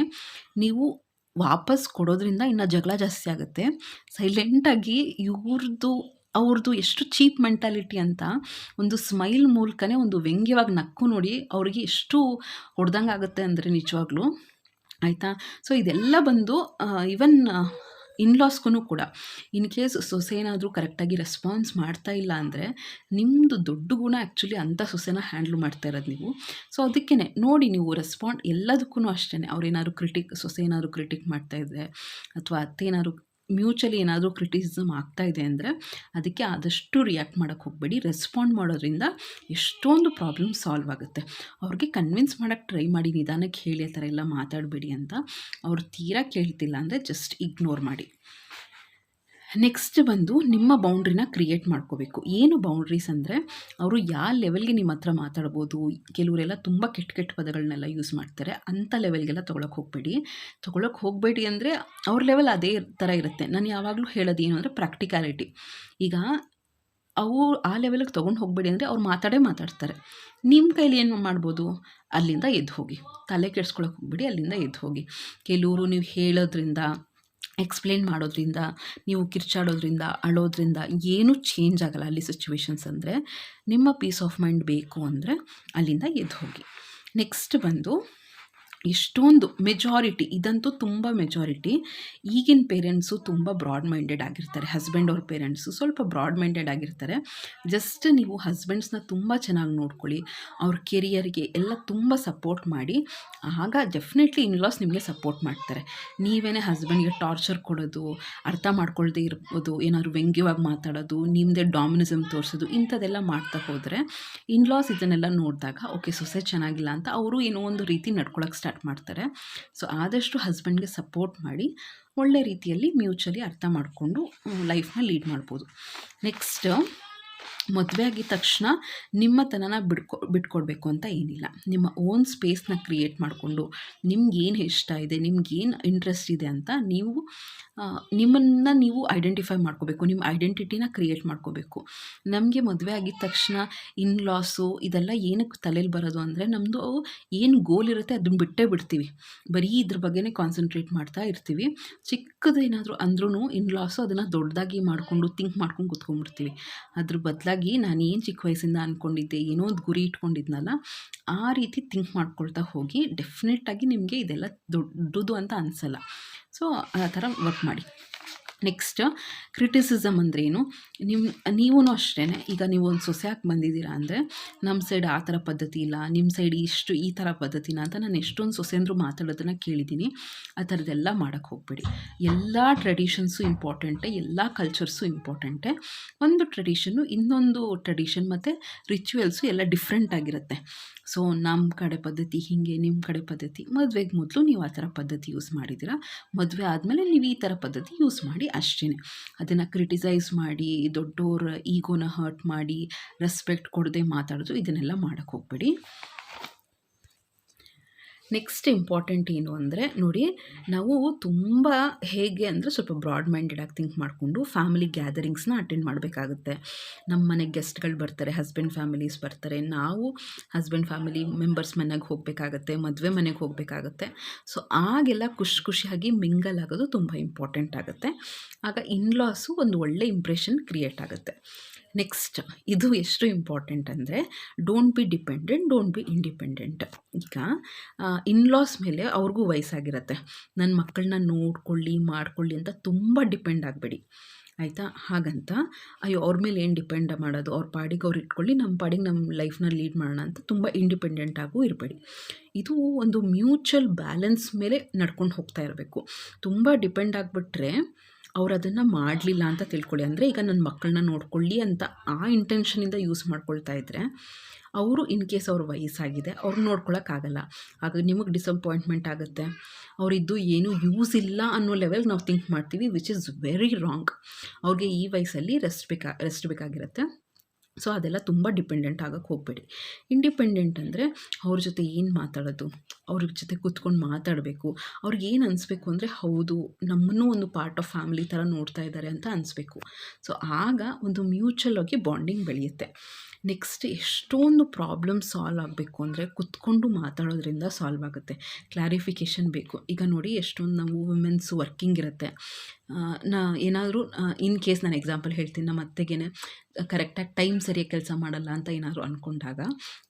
ನೀವು ವಾಪಸ್ ಕೊಡೋದ್ರಿಂದ ಇನ್ನು ಜಗಳ ಜಾಸ್ತಿ ಆಗುತ್ತೆ. ಸೈಲೆಂಟಾಗಿ ಇವ್ರದ್ದು ಅವ್ರದ್ದು ಎಷ್ಟು ಚೀಪ್ ಮೆಂಟಾಲಿಟಿ ಅಂತ ಒಂದು ಸ್ಮೈಲ್ ಮೂಲಕನೇ ಒಂದು ವ್ಯಂಗ್ಯವಾಗಿ ನಕ್ಕು ನೋಡಿ ಅವ್ರಿಗೆ ಎಷ್ಟು ಹೊಡೆದಂಗೆ ಆಗುತ್ತೆ ಅಂದರೆ ನಿಜವಾಗ್ಲೂ. ಆಯಿತಾ? ಸೊ ಇದೆಲ್ಲ ಬಂದು ಈವನ್ ಇನ್ಲಾಸ್ಗೂ ಕೂಡ ಇನ್ ಕೇಸ್ ಸೊಸೆ ಏನಾದರೂ ಕರೆಕ್ಟಾಗಿ ರೆಸ್ಪಾನ್ಸ್ ಮಾಡ್ತಾ ಇಲ್ಲ ಅಂದರೆ ನಿಮ್ಮದು ದೊಡ್ಡ ಗುಣ ಆ್ಯಕ್ಚುಲಿ ಅಂಥ ಸೊಸೆನ ಹ್ಯಾಂಡ್ಲ್ ಮಾಡ್ತಾ ಇರೋದು ನೀವು. ಸೊ ಅದಕ್ಕೇ ನೋಡಿ ನೀವು ರೆಸ್ಪಾಂಡ್ ಎಲ್ಲದಕ್ಕೂ ಅಷ್ಟೇ ಅವ್ರೇನಾದ್ರು ಕ್ರಿಟಿಕ್ ಸೊಸೆ ಏನಾದ್ರು ಕ್ರಿಟಿಕ್ ಮಾಡ್ತಾ ಇದ್ದರೆ ಅಥವಾ ಅತ್ತೆ ಏನಾದ್ರು ಮ್ಯೂಚುವಲಿ ಏನಾದರೂ ಕ್ರಿಟಿಸಿಸಮ್ ಆಗ್ತಾ ಇದೆ ಅಂದರೆ ಅದಕ್ಕೆ ಆದಷ್ಟು ರಿಯಾಕ್ಟ್ ಮಾಡೋಕ್ಕೆ ಹೋಗಬೇಡಿ. ರೆಸ್ಪಾಂಡ್ ಮಾಡೋದ್ರಿಂದ ಎಷ್ಟೊಂದು ಪ್ರಾಬ್ಲಮ್ ಸಾಲ್ವ್ ಆಗುತ್ತೆ. ಅವ್ರಿಗೆ ಕನ್ವಿನ್ಸ್ ಮಾಡೋಕ್ಕೆ ಟ್ರೈ ಮಾಡಿ, ನಿಧಾನಕ್ಕೆ ಹೇಳಿ ಆ ಥರ ಎಲ್ಲ ಮಾತಾಡಬೇಡಿ ಅಂತ ಅವ್ರು ತೀರಾ ಕೇಳ್ತಿಲ್ಲ ಅಂದರೆ ಜಸ್ಟ್ ಇಗ್ನೋರ್ ಮಾಡಿ. ನೆಕ್ಸ್ಟ್ ಬಂದು ನಿಮ್ಮ ಬೌಂಡ್ರಿನ ಕ್ರಿಯೇಟ್ ಮಾಡ್ಕೋಬೇಕು. ಏನು ಬೌಂಡ್ರೀಸ್ ಅಂದರೆ, ಅವರು ಯಾವ ಲೆವೆಲ್ಗೆ ನಿಮ್ಮ ಹತ್ರ ಮಾತಾಡ್ಬೋದು, ಕೆಲವರೆಲ್ಲ ತುಂಬ ಕೆಟ್ಟ ಕೆಟ್ಟ ಪದಗಳನ್ನೆಲ್ಲ ಯೂಸ್ ಮಾಡ್ತಾರೆ ಅಂಥ ಲೆವೆಲ್ಗೆಲ್ಲ ತೊಗೊಳಕ್ಕೆ ಹೋಗಬೇಡಿ. ತೊಗೊಳಕ್ಕೆ ಹೋಗಬೇಡಿ ಅಂದರೆ ಅವ್ರ ಲೆವೆಲ್ ಅದೇ ಥರ ಇರುತ್ತೆ. ನಾನು ಯಾವಾಗಲೂ ಹೇಳೋದು ಏನು ಅಂದರೆ ಪ್ರಾಕ್ಟಿಕಾಲಿಟಿ ಈಗ ಅವು ಆ ಲೆವೆಲ್ಗೆ ತೊಗೊಂಡು ಹೋಗಬೇಡಿ ಅಂದರೆ ಅವ್ರು ಮಾತಾಡೇ ಮಾತಾಡ್ತಾರೆ. ನಿಮ್ಮ ಕೈಲಿ ಏನು ಮಾಡ್ಬೋದು? ಅಲ್ಲಿಂದ ಎದ್ದು ಹೋಗಿ. ತಲೆ ಕೆಡ್ಸ್ಕೊಳಕ್ಕೆ ಹೋಗ್ಬೇಡಿ, ಅಲ್ಲಿಂದ ಎದ್ದು ಹೋಗಿ. ಕೆಲವರು ನೀವು ಹೇಳೋದ್ರಿಂದ ಎಕ್ಸ್ಪ್ಲೇನ್ ಮಾಡೋದ್ರಿಂದ, ನೀವು ಕಿರ್ಚಾಡೋದ್ರಿಂದ, ಅಳೋದ್ರಿಂದ ಏನೂ ಚೇಂಜ್ ಆಗಲ್ಲ ಅಲ್ಲಿ ಸಿಚುವೇಶನ್ಸ್ ಅಂದರೆ. ನಿಮ್ಮ ಪೀಸ್ ಆಫ್ ಮೈಂಡ್ ಬೇಕು ಅಂದರೆ ಅಲ್ಲಿಂದ ಎದ್ದು ಹೋಗಿ. ನೆಕ್ಸ್ಟ್ ಬಂದು ಎಷ್ಟೊಂದು ಮೆಜಾರಿಟಿ ಇದಂತೂ ತುಂಬ ಮೆಜಾರಿಟಿ ಈಗಿನ ಪೇರೆಂಟ್ಸು ತುಂಬ ಬ್ರಾಡ್ ಮೈಂಡೆಡ್ ಆಗಿರ್ತಾರೆ. ಹಸ್ಬೆಂಡ್ ಅವ್ರ ಪೇರೆಂಟ್ಸು ಸ್ವಲ್ಪ ಬ್ರಾಡ್ ಮೈಂಡೆಡ್ ಆಗಿರ್ತಾರೆ. ಜಸ್ಟ್ ನೀವು ಹಸ್ಬೆಂಡ್ಸ್ನ ತುಂಬ ಚೆನ್ನಾಗಿ ನೋಡ್ಕೊಳ್ಳಿ. ಅವ್ರ ಕೆರಿಯರ್ಗೆ ಎಲ್ಲ ತುಂಬ ಸಪೋರ್ಟ್ ಮಾಡಿ. ಆಗ ಡೆಫಿನೆಟ್ಲಿ ಇನ್ಲಾಸ್ ನಿಮಗೆ ಸಪೋರ್ಟ್ ಮಾಡ್ತಾರೆ. ನೀವೇ ಹಸ್ಬೆಂಡ್ಗೆ ಟಾರ್ಚರ್ ಕೊಡೋದು, ಅರ್ಥ ಮಾಡ್ಕೊಳ್ದೇ ಇರ್ಬೋದು, ಏನಾದ್ರು ವ್ಯಂಗ್ಯವಾಗಿ ಮಾತಾಡೋದು ನಿಮ್ಮದೇ ಡಾಮಿನಿಸಮ್ ತೋರಿಸೋದು, ಇಂಥದ್ದೆಲ್ಲ ಮಾಡ್ತಾ ಹೋದರೆ ಇನ್ಲಾಸ್ ಇದನ್ನೆಲ್ಲ ನೋಡಿದಾಗ ಓಕೆ ಸೊಸೆ ಚೆನ್ನಾಗಿಲ್ಲ ಅಂತ ಅವರು ಏನೋ ಒಂದು ರೀತಿ ನಡ್ಕೊಳಕ್ಕೆ ಸ್ಟಾರ್ಟ್ ಸ್ಟಾರ್ಟ್ ಮಾಡ್ತಾರೆ. ಸೊ, ಆದಷ್ಟು ಹಸ್ಬೆಂಡ್ಗೆ ಸಪೋರ್ಟ್ ಮಾಡಿ, ಒಳ್ಳೆ ರೀತಿಯಲ್ಲಿ ಮ್ಯೂಚುವಲಿ ಅರ್ಥ ಮಾಡಿಕೊಂಡು ಲೈಫ್ನ ಲೀಡ್ ಮಾಡ್ಬೋದು. ನೆಕ್ಸ್ಟ್ ಮದುವೆ ಆಗಿದ ತಕ್ಷಣ ನಿಮ್ಮತನನ ಬಿಡ್ಕೊ, ಬಿಟ್ಕೊಡ್ಬೇಕು ಅಂತ ಏನಿಲ್ಲ. ನಿಮ್ಮ ಓನ್ ಸ್ಪೇಸ್ನ ಕ್ರಿಯೇಟ್ ಮಾಡಿಕೊಂಡು ನಿಮ್ಗೇನು ಇಷ್ಟ ಇದೆ ನಿಮ್ಗೇನು ಇಂಟ್ರೆಸ್ಟ್ ಇದೆ ಅಂತ ನೀವು ನಿಮ್ಮನ್ನು ನೀವು ಐಡೆಂಟಿಫೈ ಮಾಡ್ಕೋಬೇಕು, ನಿಮ್ಮ ಐಡೆಂಟಿಟಿನ ಕ್ರಿಯೇಟ್ ಮಾಡ್ಕೋಬೇಕು. ನಮಗೆ ಮದುವೆ ಆಗಿದ ತಕ್ಷಣ ಇನ್ ಲಾಸು ಇದೆಲ್ಲ ಏನಕ್ಕೆ ತಲೆಯಲ್ಲಿ ಬರೋದು ಅಂದರೆ ನಮ್ಮದು ಏನು ಗೋಲ್ ಇರುತ್ತೆ ಅದನ್ನ ಬಿಟ್ಟೇ ಬಿಡ್ತೀವಿ. ಬರೀ ಇದ್ರ ಬಗ್ಗೆನೇ ಕಾನ್ಸಂಟ್ರೇಟ್ ಮಾಡ್ತಾ ಇರ್ತೀವಿ. ಚಿಕ್ಕದೇನಾದರೂ ಅಂದ್ರೂ ಇನ್ ಲಾಸು ಅದನ್ನು ದೊಡ್ಡದಾಗಿ ಮಾಡಿಕೊಂಡು ಥಿಂಕ್ ಮಾಡ್ಕೊಂಡು ಕೂತ್ಕೊಂಡ್ಬಿಡ್ತೀವಿ. ಅದ್ರ ಬದಲಾಗಿ ನಾನು ಏನು ಚಿಕ್ಕ ವಯಸ್ಸಿಂದ ಅಂದ್ಕೊಂಡಿದ್ದೆ ಏನೋ ಒಂದು ಗುರಿ ಇಟ್ಕೊಂಡಿದ್ನಲ್ಲ, ಆ ರೀತಿ ಥಿಂಕ್ ಮಾಡ್ಕೊಳ್ತಾ ಹೋಗಿ ಡೆಫಿನೆಟ್ಟಾಗಿ ನಿಮಗೆ ಇದೆಲ್ಲ ದೊಡ್ಡದು ಅಂತ ಅನಿಸಲ್ಲ. ಸೊ ಆ ಥರ ವರ್ಕ್ ಮಾಡಿ. ನೆಕ್ಸ್ಟ್ ಕ್ರಿಟಿಸಿಸಮ್ ಅಂದ್ರೇನು? ನಿಮ್ಮ ನೀವೂ ಅಷ್ಟೇ ಈಗ ನೀವು ಒಂದು ಸೊಸೆಯಾಗಿ ಬಂದಿದ್ದೀರಾ ಅಂದರೆ ನಮ್ಮ ಸೈಡ್ ಆ ಥರ ಪದ್ಧತಿ ಇಲ್ಲ ನಿಮ್ಮ ಸೈಡ್ ಇಷ್ಟು ಈ ಥರ ಪದ್ಧತಿನ ಅಂತ ನಾನು ಎಷ್ಟೊಂದು ಸೊಸೆಂದರು ಮಾತಾಡೋದನ್ನು ಕೇಳಿದ್ದೀನಿ. ಆ ಥರದ್ದೆಲ್ಲ ಮಾಡೋಕ್ಕೆ ಹೋಗ್ಬೇಡಿ. ಎಲ್ಲ ಟ್ರೆಡಿಷನ್ಸು ಇಂಪಾರ್ಟೆಂಟೆ ಎಲ್ಲ ಕಲ್ಚರ್ಸು ಇಂಪಾರ್ಟೆಂಟೆ ಒಂದು ಟ್ರೆಡಿಷನ್ನು ಇನ್ನೊಂದು ಟ್ರೆಡಿಷನ್ ಮತ್ತು ರಿಚುವಲ್ಸು ಎಲ್ಲ ಡಿಫ್ರೆಂಟ್ ಆಗಿರುತ್ತೆ. ಸೊ ನಮ್ಮ ಕಡೆ ಪದ್ಧತಿ ಹೀಗೆ ನಿಮ್ಮ ಕಡೆ ಪದ್ಧತಿ, ಮದುವೆಗೆ ಮೊದಲು ನೀವು ಆ ಥರ ಪದ್ಧತಿ ಯೂಸ್ ಮಾಡಿದ್ದೀರಾ? ಮದುವೆ ಆದಮೇಲೆ ನೀವು ಈ ಥರ ಪದ್ಧತಿ ಯೂಸ್ ಮಾಡಿ ಅಷ್ಟೇ ಅದನ್ನು ಕ್ರಿಟಿಸೈಸ್ ಮಾಡಿ ದೊಡ್ಡವ್ರ ಈಗೋನ ಹರ್ಟ್ ಮಾಡಿ ರೆಸ್ಪೆಕ್ಟ್ ಕೊಡದೆ ಮಾತಾಡೋದು ಇದನ್ನೆಲ್ಲ ಮಾಡೋಕ್ಕೆ ಹೋಗಬೇಡಿ. ನೆಕ್ಸ್ಟ್ ಇಂಪಾರ್ಟೆಂಟ್ ಏನು ಅಂದರೆ ನೋಡಿ, ನಾವು ತುಂಬ ಹೇಗೆ ಅಂದರೆ ಸ್ವಲ್ಪ ಬ್ರಾಡ್ ಮೈಂಡೆಡ್ ಆಗಿ ಥಿಂಕ್ ಮಾಡಿಕೊಂಡು ಫ್ಯಾಮಿಲಿ ಗ್ಯಾದರಿಂಗ್ಸ್ನ ಅಟೆಂಡ್ ಮಾಡಬೇಕಾಗುತ್ತೆ. ನಮ್ಮ ಮನೆಗೆ ಗೆಸ್ಟ್ಗಳು ಬರ್ತಾರೆ ಹಸ್ಬೆಂಡ್ ಫ್ಯಾಮಿಲೀಸ್ ಬರ್ತಾರೆ. ನಾವು ಹಸ್ಬೆಂಡ್ ಫ್ಯಾಮಿಲಿ ಮೆಂಬರ್ಸ್ ಮನೆಗೆ ಹೋಗಬೇಕಾಗತ್ತೆ, ಮದುವೆ ಮನೆಗೆ ಹೋಗಬೇಕಾಗತ್ತೆ. ಸೊ ಆಗೆಲ್ಲ ಖುಷಿ ಖುಷಿಯಾಗಿ ಮಿಂಗಲ್ ಆಗೋದು ತುಂಬ ಇಂಪಾರ್ಟೆಂಟ್ ಆಗುತ್ತೆ. ಆಗ ಇನ್ಲಾಸು ಒಂದು ಒಳ್ಳೆ ಇಂಪ್ರೆಷನ್ ಕ್ರಿಯೇಟ್ ಆಗುತ್ತೆ. ನೆಕ್ಸ್ಟ್ ಇದು ಎಷ್ಟು ಇಂಪಾರ್ಟೆಂಟ್ ಅಂದರೆ don't be dependent don't be independent ಈಗ ಇನ್ಲಾಸ್ ಮೇಲೆ ಅವ್ರಿಗೂ ವಯಸ್ಸಾಗಿರುತ್ತೆ. ನನ್ನ ಮಕ್ಕಳನ್ನ ನೋಡ್ಕೊಳ್ಳಿ, ಮಾಡ್ಕೊಳ್ಳಿ ಅಂತ ತುಂಬ ಡಿಪೆಂಡ್ ಆಗಬೇಡಿ. ಆಯಿತಾ? ಹಾಗಂತ, ಅಯ್ಯೋ, ಅವ್ರ ಮೇಲೆ ಏನು ಡಿಪೆಂಡ್ ಮಾಡೋದು? ಅವ್ರ ಪಾಡಿಗೆ ಅವ್ರು ಇಟ್ಕೊಳ್ಳಿ ನಮ್ಮ ಪಾಡಿಗೆ ನಮ್ಮ ಲೈಫ್ನ ಲೀಡ್ ಮಾಡೋಣ ಅಂತ ತುಂಬ ಇಂಡಿಪೆಂಡೆಂಟ್ ಆಗೂ ಇರಬೇಡಿ. ಇದು ಒಂದು ಮ್ಯೂಚುವಲ್ ಬ್ಯಾಲೆನ್ಸ್ ಮೇಲೆ ನಡ್ಕೊಂಡು ಹೋಗ್ತಾ ಇರಬೇಕು. ತುಂಬ ಡಿಪೆಂಡ್ ಆಗಿಬಿಟ್ರೆ ಅವ್ರು ಅದನ್ನು ಮಾಡಲಿಲ್ಲ ಅಂತ ತಿಳ್ಕೊಳ್ಳಿ. ಅಂದರೆ ಈಗ ನನ್ನ ಮಕ್ಕಳನ್ನ ನೋಡ್ಕೊಳ್ಳಿ ಅಂತ ಆ ಇಂಟೆನ್ಷನಿಂದ ಯೂಸ್ ಮಾಡ್ಕೊಳ್ತಾ ಇದ್ದರೆ ಅವರು ಇನ್ ಕೇಸ್ ಅವ್ರ ವಯಸ್ಸಾಗಿದೆ ಅವ್ರು ನೋಡ್ಕೊಳ್ಳೋಕ್ಕಾಗಲ್ಲ ಆಗ ನಿಮಗೆ ಡಿಸಪಾಯಿಂಟ್ಮೆಂಟ್ ಆಗುತ್ತೆ, ಅವರಿದ್ದು ಏನೂ ಯೂಸ್ ಇಲ್ಲ ಅನ್ನೋ ಲೆವೆಲ್ಗೆ ನಾವು ಥಿಂಕ್ ಮಾಡ್ತೀವಿ ವಿಚ್ ಇಸ್ ವೆರಿ ರಾಂಗ್ ಅವ್ರಿಗೆ ಈ ವಯಸ್ಸಲ್ಲಿ ರೆಸ್ಟ್ ಬೇಕಾ ರೆಸ್ಟ್ ಬೇಕಾಗಿರುತ್ತೆ. ಸೊ ಅದೆಲ್ಲ ತುಂಬ ಡಿಪೆಂಡೆಂಟ್ ಆಗೋಕ್ಕೆ ಹೋಗಬೇಡಿ. ಇಂಡಿಪೆಂಡೆಂಟ್ ಅಂದರೆ ಅವ್ರ ಜೊತೆ ಏನು ಮಾತಾಡೋದು, ಅವ್ರ ಜೊತೆ ಕೂತ್ಕೊಂಡು ಮಾತಾಡಬೇಕು, ಅವ್ರಿಗೆ ಏನು ಅನಿಸ್ಬೇಕು ಅಂದರೆ ಹೌದು, ನಮ್ಮನ್ನು ಒಂದು ಪಾರ್ಟ್ ಆಫ್ ಫ್ಯಾಮಿಲಿ ಥರ ನೋಡ್ತಾ ಇದ್ದಾರೆ ಅಂತ ಅನಿಸ್ಬೇಕು. ಸೊ ಆಗ ಒಂದು ಮ್ಯೂಚುವಲ್ ಆಗಿ ಬಾಂಡಿಂಗ್ ಬೆಳೆಯುತ್ತೆ. ನೆಕ್ಸ್ಟ್ ಎಷ್ಟೊಂದು ಪ್ರಾಬ್ಲಮ್ ಸಾಲ್ವ್ ಆಗಬೇಕು ಅಂದರೆ ಕುತ್ಕೊಂಡು ಮಾತಾಡೋದ್ರಿಂದ ಸಾಲ್ವ್ ಆಗುತ್ತೆ. ಕ್ಲಾರಿಫಿಕೇಷನ್ ಬೇಕು. ಈಗ ನೋಡಿ ಎಷ್ಟೊಂದು ನಾವು ವುಮೆನ್ಸ್ ವರ್ಕಿಂಗ್ ಇರುತ್ತೆ. ನಾ ಏನಾದರೂ ಇನ್ ಕೇಸ್ ನಾನು ಎಕ್ಸಾಂಪಲ್ ಹೇಳ್ತೀನಿ ನಮ್ಮ ಅತ್ತೆಗೇನೆ ಕರೆಕ್ಟಾಗಿ ಟೈಮ್ ಸರಿಯಾಗಿ ಕೆಲಸ ಮಾಡಲ್ಲ ಅಂತ ಏನಾದರೂ ಅಂದ್ಕೊಂಡಾಗ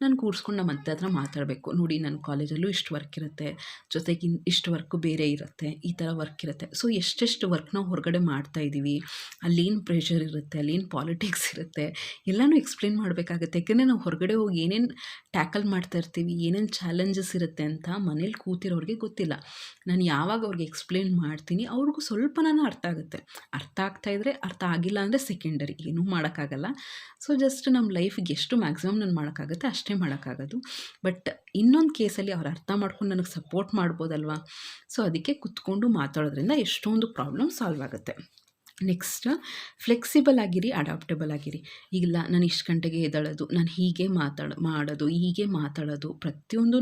ನಾನು ಕೂರಿಸ್ಕೊಂಡು ನಮ್ಮ ಅತ್ತೆ ಹತ್ರ ಮಾತಾಡಬೇಕು. ನೋಡಿ, ನನ್ನ ಕಾಲೇಜಲ್ಲೂ ಇಷ್ಟು ವರ್ಕ್ ಇರುತ್ತೆ. ಜೊತೆಗೆ ಇಷ್ಟು ವರ್ಕು ಬೇರೆ ಇರುತ್ತೆ. ಈ ಥರ ವರ್ಕ್ ಇರುತ್ತೆ. ಸೊ ಎಷ್ಟೆಷ್ಟು ವರ್ಕ್ ನಾವು ಹೊರಗಡೆ ಮಾಡ್ತಾ ಇದ್ದೀವಿ, ಅಲ್ಲೇನು ಪ್ರೆಷರ್ ಇರುತ್ತೆ, ಅಲ್ಲೇನು ಪಾಲಿಟಿಕ್ಸ್ ಇರುತ್ತೆ, ಎಲ್ಲನೂ ಎಕ್ಸ್ಪ್ಲೇನ್ ಮಾಡಬೇಕಾಗುತ್ತೆ. ಯಾಕೆಂದರೆ ನಾವು ಹೊರಗಡೆ ಹೋಗಿ ಏನೇನು ಟ್ಯಾಕಲ್ ಮಾಡ್ತಾ ಇರ್ತೀವಿ, ಏನೇನು ಚಾಲೆಂಜಸ್ ಇರುತ್ತೆ ಅಂತ ಮನೇಲಿ ಕೂತಿರೋರಿಗೆ ಗೊತ್ತಿಲ್ಲ. ನಾನು ಯಾವಾಗ ಅವ್ರಿಗೆ ಎಕ್ಸ್ಪ್ಲೇನ್ ಮಾಡ್ತೀನಿ, ಅವ್ರಿಗೂ ಸ್ವಲ್ಪ ನಾನು ಅರ್ಥ ಆಗುತ್ತೆ. ಅರ್ಥ ಆಗ್ತಾ ಇದ್ದರೆ ಅರ್ಥ ಆಗಿಲ್ಲ ಅಂದರೆ ಸೆಕೆಂಡರಿ ಏನೂ ಮಾಡೋಕ್ಕಾಗಲ್ಲ. ಸೊ ಜಸ್ಟ್ ನಮ್ಮ ಲೈಫ್ಗೆ ಎಷ್ಟು ಮ್ಯಾಕ್ಸಿಮಮ್ ನಾನು ಮಾಡೋಕ್ಕಾಗುತ್ತೆ ಅಷ್ಟೇ ಮಾಡೋಕ್ಕಾಗೋದು. ಬಟ್ ಇನ್ನೊಂದು ಕೇಸಲ್ಲಿ ಅವ್ರು ಅರ್ಥ ಮಾಡ್ಕೊಂಡು ನನಗೆ ಸಪೋರ್ಟ್ ಮಾಡ್ಬೋದಲ್ವಾ? ಸೊ ಅದಕ್ಕೆ ಕುತ್ಕೊಂಡು ಮಾತಾಡೋದ್ರಿಂದ ಎಷ್ಟೊಂದು ಪ್ರಾಬ್ಲಮ್ ಸಾಲ್ವ್ ಆಗುತ್ತೆ. ನೆಕ್ಸ್ಟ್ ಫ್ಲೆಕ್ಸಿಬಲ್ ಆಗಿರಿ ಅಡಾಪ್ಟೇಬಲ್ ಆಗಿರಿ. ಇಲ್ಲ, ನಾನು ಇಷ್ಟು ಗಂಟೆಗೆ ಎದ್ದಾಳೋದು ನಾನು ಹೀಗೆ ಮಾತಾಡ, ಮಾಡೋದು, ಹೀಗೆ ಮಾತಾಡೋದು, ಪ್ರತಿಯೊಂದು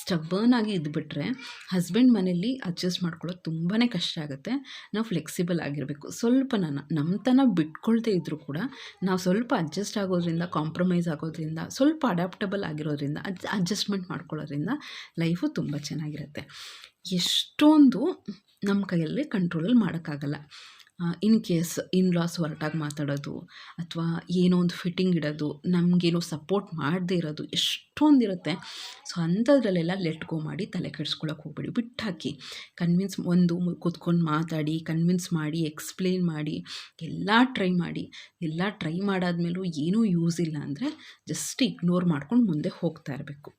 ಸ್ಟಬ್ಬರ್ನ್ ಆಗಿ ಇದ್ಬಿಟ್ರೆ ಹಸ್ಬೆಂಡ್ ಮನೇಲಿ ಅಡ್ಜಸ್ಟ್ ಮಾಡ್ಕೊಳ್ಳೋದು ತುಂಬಾ ಕಷ್ಟ ಆಗುತ್ತೆ. ನಾವು ಫ್ಲೆಕ್ಸಿಬಲ್ ಆಗಿರಬೇಕು. ಸ್ವಲ್ಪ ನಾನು ನಮ್ಮತನ ಬಿಟ್ಕೊಳ್ದೇ ಇದ್ದರೂ ಕೂಡ ನಾವು ಸ್ವಲ್ಪ ಅಡ್ಜಸ್ಟ್ ಆಗೋದ್ರಿಂದ ಕಾಂಪ್ರಮೈಸ್ ಆಗೋದ್ರಿಂದ, ಸ್ವಲ್ಪ ಅಡಾಪ್ಟಬಲ್ ಆಗಿರೋದ್ರಿಂದ ಅಜ್ ಅಡ್ಜಸ್ಟ್ಮೆಂಟ್ ಮಾಡ್ಕೊಳ್ಳೋದ್ರಿಂದ ಲೈಫು ತುಂಬ ಚೆನ್ನಾಗಿರುತ್ತೆ. ಎಷ್ಟೊಂದು ನಮ್ಮ ಕೈಯಲ್ಲಿ ಕಂಟ್ರೋಲಲ್ಲಿ ಮಾಡೋಕ್ಕಾಗಲ್ಲ. ಇನ್ ಕೇಸ್ ಇನ್ ಲಾಸ್ ಹೊರಟಾಗಿ ಮಾತಾಡೋದು ಅಥವಾ ಏನೋ ಒಂದು ಫಿಟ್ಟಿಂಗ್ ಇಡೋದು, ನಮಗೇನೋ ಸಪೋರ್ಟ್ ಮಾಡದೇ ಇರೋದು ಎಷ್ಟೊಂದಿರುತ್ತೆ. ಸೊ ಅಂಥದ್ರಲ್ಲೆಲ್ಲ ಲೆಟ್ ಗೋ ಮಾಡಿ ತಲೆ ಕೆಡಿಸ್ಕೊಳಕ್ಕೆ ಹೋಗ್ಬೇಡಿ. ಬಿಟ್ಟು ಹಾಕಿ ಕನ್ವಿನ್ಸ್ ಒಂದು ಕೂತ್ಕೊಂಡು ಮಾತಾಡಿ ಕನ್ವಿನ್ಸ್ ಮಾಡಿ ಎಕ್ಸ್ಪ್ಲೇನ್ ಮಾಡಿ, ಎಲ್ಲ ಟ್ರೈ ಮಾಡಿ, ಎಲ್ಲ ಟ್ರೈ ಮಾಡಾದ್ಮೇಲೂ ಏನೂ ಯೂಸ್ ಇಲ್ಲ ಅಂದರೆ ಜಸ್ಟ್ ಇಗ್ನೋರ್ ಮಾಡ್ಕೊಂಡು ಮುಂದೆ ಹೋಗ್ತಾ ಇರಬೇಕು.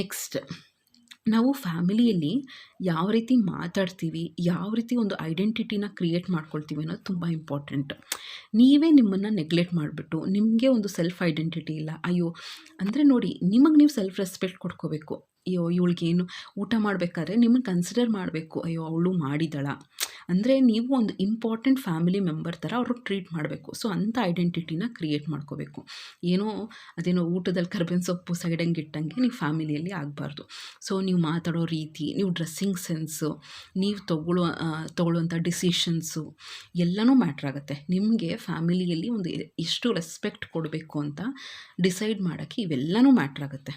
ನೆಕ್ಸ್ಟ್ ನಾವು ಫ್ಯಾಮಿಲಿಯಲ್ಲಿ ಯಾವ ರೀತಿ ಮಾತಾಡ್ತೀವಿ, ಯಾವ ರೀತಿ ಒಂದು ಐಡೆಂಟಿಟಿನ ಕ್ರಿಯೇಟ್ ಮಾಡ್ಕೊಳ್ತೀವಿ ಅನ್ನೋದು ತುಂಬ ಇಂಪಾರ್ಟೆಂಟ್. ನೀವೇ ನಿಮ್ಮನ್ನು ನೆಗ್ಲೆಕ್ಟ್ ಮಾಡಿಬಿಟ್ಟು ನಿಮಗೆ ಒಂದು ಸೆಲ್ಫ್ ಐಡೆಂಟಿಟಿ ಇಲ್ಲ, ಅಯ್ಯೋ, ಅಂದರೆ ನೋಡಿ ನಿಮಗೆ ನೀವು ಸೆಲ್ಫ್ ರೆಸ್ಪೆಕ್ಟ್ ಕೊಡ್ಕೋಬೇಕು. ಅಯ್ಯೋ, ಇವಳಿಗೇನು ಊಟ ಮಾಡಬೇಕಾದ್ರೆ ನಿಮ್ಮನ್ನು ಕನ್ಸಿಡರ್ ಮಾಡಬೇಕು. ಅಯ್ಯೋ, ಅವಳು ಮಾಡಿದಳ ಅಂದರೆ ನೀವು ಒಂದು ಇಂಪಾರ್ಟೆಂಟ್ ಫ್ಯಾಮಿಲಿ ಮೆಂಬರ್ ಥರ ಅವ್ರಿಗೆ ಟ್ರೀಟ್ ಮಾಡಬೇಕು. ಸೊ ಅಂಥ ಐಡೆಂಟಿಟಿನ ಕ್ರಿಯೇಟ್ ಮಾಡ್ಕೋಬೇಕು. ಏನೋ ಅದೇನೋ ಊಟದಲ್ಲಿ ಕರ್ಬೇವಿನ ಸೊಪ್ಪು ಸೈಡಂಗೆ ಇಟ್ಟಂಗೆ ನೀವು ಫ್ಯಾಮಿಲಿಯಲ್ಲಿ ಆಗಬಾರ್ದು. ಸೊ ನೀವು ಮಾತಾಡೋ ರೀತಿ, ನೀವು ಡ್ರೆಸ್ಸಿಂಗ್ ಸೆನ್ಸು ನೀವು ತಗೊಳ್ಳೋ ತಗೊಳ್ಳುವಂಥ ಡಿಸಿಷನ್ಸು ಎಲ್ಲನೂ ಆಗುತ್ತೆ. ನಿಮಗೆ ಫ್ಯಾಮಿಲಿಯಲ್ಲಿ ಒಂದು ಎಷ್ಟು ರೆಸ್ಪೆಕ್ಟ್ ಕೊಡಬೇಕು ಅಂತ ಡಿಸೈಡ್ ಮಾಡೋಕ್ಕೆ ಇವೆಲ್ಲನೂ ಮ್ಯಾಟ್ರ್ ಆಗುತ್ತೆ.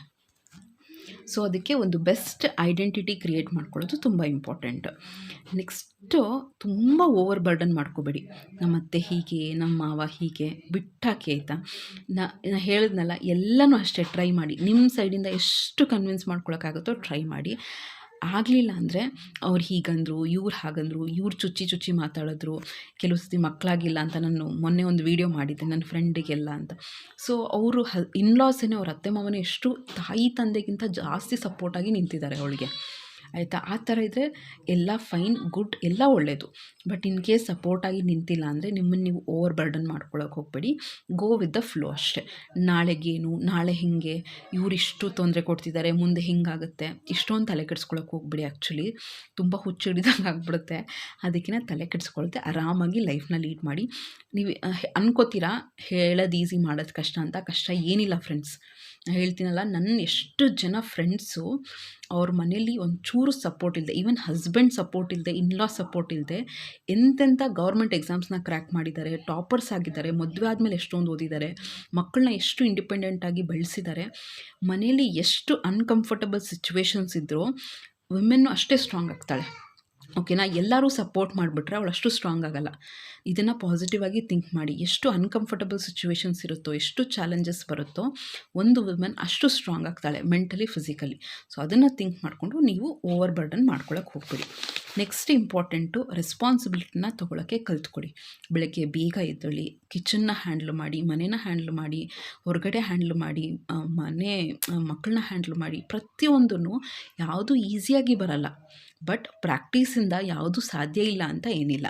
ಸೊ ಅದಕ್ಕೆ ಒಂದು ಬೆಸ್ಟ್ ಐಡೆಂಟಿಟಿ ಕ್ರಿಯೇಟ್ ಮಾಡ್ಕೊಳ್ಳೋದು ತುಂಬ ಇಂಪಾರ್ಟೆಂಟ್ ನೆಕ್ಸ್ಟು ತುಂಬ ಓವರ್ ಬರ್ಡನ್ ಮಾಡ್ಕೋಬೇಡಿ. ನಮ್ಮ ಅತ್ತೆ ಹೀಗೆ, ನಮ್ಮ ಮಾವ ಹೀಗೆ, ಬಿಟ್ಟಾಕಿ ಆಯಿತಾ? ನಾ ಹೇಳಿದ್ನಲ್ಲ, ಎಲ್ಲನೂ ಅಷ್ಟೇ ಟ್ರೈ ಮಾಡಿ. ನಿಮ್ಮ ಸೈಡಿಂದ ಎಷ್ಟು ಕನ್ವಿನ್ಸ್ ಮಾಡ್ಕೊಳಕ್ಕಾಗುತ್ತೋ ಟ್ರೈ ಮಾಡಿ. ಆಗಲಿಲ್ಲ ಅಂದರೆ ಅವ್ರು ಹೀಗಂದರು, ಇವ್ರು ಹಾಗಂದರು, ಇವ್ರು ಚುಚ್ಚಿ ಚುಚ್ಚಿ ಮಾತಾಡಿದ್ರು, ಕೆಲವು ಸತಿ ಮಕ್ಕಳಾಗಿಲ್ಲ ಅಂತ ನಾನು ಮೊನ್ನೆ ಒಂದು ವೀಡಿಯೋ ಮಾಡಿದ್ದೆ ನನ್ನ ಫ್ರೆಂಡಿಗೆಲ್ಲ ಅಂತ. ಸೊ ಅವರು ಹ ಇನ್ಲಾಸೇನೆ ಅವ್ರ ಅತ್ತೆ ಮಾವನೇ ಎಷ್ಟು ತಾಯಿ ತಂದೆಗಿಂತ ಜಾಸ್ತಿ ಸಪೋರ್ಟಾಗಿ ನಿಂತಿದ್ದಾರೆ ಅವಳಿಗೆ. ಆಯಿತಾ? ಆ ಥರ ಇದ್ದರೆ ಎಲ್ಲ ಫೈನ್, ಗುಡ್, ಎಲ್ಲ ಒಳ್ಳೆಯದು ಬಟ್ ಇನ್ ಕೇಸ್ ಸಪೋರ್ಟಾಗಿ ನಿಂತಿಲ್ಲ ಅಂದರೆ ನಿಮ್ಮನ್ನು ನೀವು ಓವರ್ ಬರ್ಡನ್ ಮಾಡ್ಕೊಳ್ಳೋಕೆ ಹೋಗಬೇಡಿ. ಗೋ ವಿತ್ ದ ಫ್ಲೋ ಅಷ್ಟೇ. ನಾಳೆಗೇನು, ನಾಳೆ ಹಿಂಗೆ ಇವರಿಷ್ಟು ತೊಂದರೆ ಕೊಡ್ತಿದ್ದಾರೆ ಮುಂದೆ ಹಿಂಗಾಗುತ್ತೆ. ಇಷ್ಟೊಂದು ತಲೆ ಕೆಡಿಸ್ಕೊಳಕ್ಕೆ ಹೋಗ್ಬಿಡಿ ಆ್ಯಕ್ಚುಲಿ ತುಂಬ ಹುಚ್ಚು ಹಿಡಿದಂಗೆ ಆಗ್ಬಿಡುತ್ತೆ. ಅದಕ್ಕಿಂತ ತಲೆ ಕೆಡಿಸ್ಕೊಳ್ತೆ ಆರಾಮಾಗಿ ಲೈಫ್ನ ಲೀಡ್ ಮಾಡಿ. ನೀವು ಅನ್ಕೋತೀರಾ? ಹೇಳೋದು ಈಸಿ ಮಾಡೋದು ಕಷ್ಟ ಅಂತ? ಕಷ್ಟ ಏನಿಲ್ಲ ಫ್ರೆಂಡ್ಸ್ ಹೇಳ್ತೀನಲ್ಲ ನನ್ನ ಎಷ್ಟು ಜನ ಫ್ರೆಂಡ್ಸು ಅವ್ರ ಮನೇಲಿ ಒಂಚೂರು ಸಪೋರ್ಟ್ ಇಲ್ಲದೆ ಈವನ್ ಹಸ್ಬೆಂಡ್ ಸಪೋರ್ಟ್ ಇಲ್ಲದೆ ಇನ್ಲಾ ಸಪೋರ್ಟ್ ಇಲ್ಲದೆ ಎಂತೆಂಥ ಗೌರ್ಮೆಂಟ್ ಎಕ್ಸಾಮ್ಸ್ನ ಕ್ರ್ಯಾಕ್ ಮಾಡಿದ್ದಾರೆ ಟಾಪರ್ಸ್ ಆಗಿದ್ದಾರೆ, ಮದುವೆ ಆದಮೇಲೆ ಎಷ್ಟೊಂದು ಓದಿದ್ದಾರೆ ಮಕ್ಕಳನ್ನ ಎಷ್ಟು ಇಂಡಿಪೆಂಡೆಂಟಾಗಿ ಬೆಳೆಸಿದ್ದಾರೆ, ಮನೇಲಿ ಎಷ್ಟು ಅನ್ಕಂಫರ್ಟಬಲ್ ಸಿಚುವೇಶನ್ಸ್ ಇದ್ದರೂ ವುಮೆನ್ನು ಅಷ್ಟೇ ಸ್ಟ್ರಾಂಗ್ ಆಗ್ತಾಳೆ. ಓಕೆನಾ ಎಲ್ಲರೂ ಸಪೋರ್ಟ್ ಮಾಡಿಬಿಟ್ರೆ ಅವಳು ಅಷ್ಟು ಸ್ಟ್ರಾಂಗ್ ಆಗಲ್ಲ. ಇದನ್ನು ಪಾಸಿಟಿವ್ ಆಗಿ ಥಿಂಕ್ ಮಾಡಿ. ಎಷ್ಟು ಅನ್ಕಂಫರ್ಟಬಲ್ ಸಿಚುವೇಶನ್ಸ್ ಇರುತ್ತೋ, ಎಷ್ಟು ಚಾಲೆಂಜಸ್ ಬರುತ್ತೋ, ಒಂದು ವುಮೆನ್ ಅಷ್ಟು ಸ್ಟ್ರಾಂಗ್ ಆಗ್ತಾಳೆ ಮೆಂಟಲಿ ಫಿಸಿಕಲಿ ಸೊ ಅದನ್ನು ಥಿಂಕ್ ಮಾಡಿಕೊಂಡು ನೀವು ಓವರ್ ಬರ್ಡನ್ ಮಾಡ್ಕೊಳಕ್ಕೆ ಹೋಗ್ಬಿಡಿ ನೆಕ್ಸ್ಟ್ ಇಂಪಾರ್ಟೆಂಟು ರೆಸ್ಪಾನ್ಸಿಬಿಲಿಟಿನ ತೊಗೊಳಕ್ಕೆ ಕಲ್ತ್ಕೊಳ್ಳಿ ಬೆಳಗ್ಗೆ ಬೇಗ ಎದ್ದೇಳಿ ಕಿಚನ್ನ ಹ್ಯಾಂಡ್ಲ್ ಮಾಡಿ, ಮನೇನ ಹ್ಯಾಂಡ್ಲ್ ಮಾಡಿ, ಹೊರಗಡೆ ಹ್ಯಾಂಡ್ಲ್ ಮಾಡಿ ಮನೆ ಮಕ್ಕಳನ್ನ ಹ್ಯಾಂಡ್ಲ್ ಮಾಡಿ ಪ್ರತಿಯೊಂದೂ ಯಾವುದು ಈಸಿಯಾಗಿ ಬರಲ್ಲ. ಬಟ್ ಪ್ರಾಕ್ಟೀಸಿಂದ ಯಾವುದು ಸಾಧ್ಯ ಇಲ್ಲ ಅಂತ ಏನಿಲ್ಲ.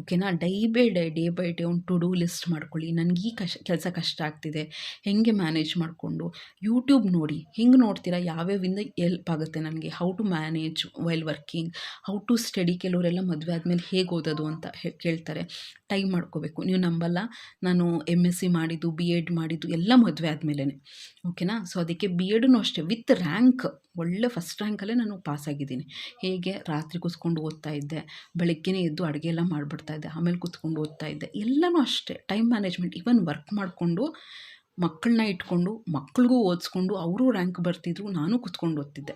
ಓಕೆನಾ day by day day by day ಒಂದು ಟು ಡೂ ಲಿಸ್ಟ್ ಮಾಡ್ಕೊಳ್ಳಿ. ನನಗೆ ಈ ಕಷ್ಟ ಕೆಲಸ ಕಷ್ಟ ಆಗ್ತಿದೆ. ಹೇಗೆ ಮ್ಯಾನೇಜ್ ಮಾಡಿಕೊಂಡು? ಯೂಟ್ಯೂಬ್ ನೋಡಿ. ಹಿಂಗೆ ನೋಡ್ತೀರಾ? ಯಾವ್ಯಾವಿಂದ ಎಲ್ಪ್ ಆಗುತ್ತೆ ನನಗೆ? How to manage while working how to study ಕೆಲವರೆಲ್ಲ ಮದುವೆ ಆದಮೇಲೆ ಹೇಗೆ ಓದೋದು ಅಂತ ಕೇಳ್ತಾರೆ. ಟೈಮ್ ಮಾಡ್ಕೋಬೇಕು. ನೀವು ನಂಬಲ್ಲ, ನಾನು ಎಂ ಎಸ್ ಸಿ ಮಾಡಿದ್ದು ಬಿ ಎಡ್ ಮಾಡಿದ್ದು, ಎಲ್ಲ ಮದುವೆ ಆದಮೇಲೆ ಓಕೆನಾ? ಸೊ ಅದಕ್ಕೆ ಬಿ ಎಡೂ ಅಷ್ಟೇ ವಿತ್ ರ್ಯಾಂಕ್ ಒಳ್ಳೆ ಫಸ್ಟ್ ರ್ಯಾಂಕಲ್ಲೇ ನಾನು ಪಾಸಾಗಿದ್ದೀನಿ ಹೇಗೆ? ರಾತ್ರಿ ಕೂತ್ಕೊಂಡು ಓದ್ತಾ ಇದ್ದೆ, ಬೆಳಗ್ಗೆನೇ ಎದ್ದು ಅಡುಗೆ ಎಲ್ಲ ಮಾಡಿಬಿಡ್ತಾ ಇದ್ದೆ, ಆಮೇಲೆ ಕೂತ್ಕೊಂಡು ಓದ್ತಾ ಇದ್ದೆ, ಎಲ್ಲನೂ ಅಷ್ಟೇ. ಟೈಮ್ ಮ್ಯಾನೇಜ್ಮೆಂಟ್ ಈವನ್ ವರ್ಕ್ ಮಾಡಿಕೊಂಡು, ಮಕ್ಕಳನ್ನ ಇಟ್ಕೊಂಡು, ಮಕ್ಳಿಗೂ ಓದಿಸ್ಕೊಂಡು, ಅವರು ರ್ಯಾಂಕ್ ಬರ್ತಿದ್ರು, ನಾನು ಕೂತ್ಕೊಂಡು ಓದ್ತಿದ್ದೆ.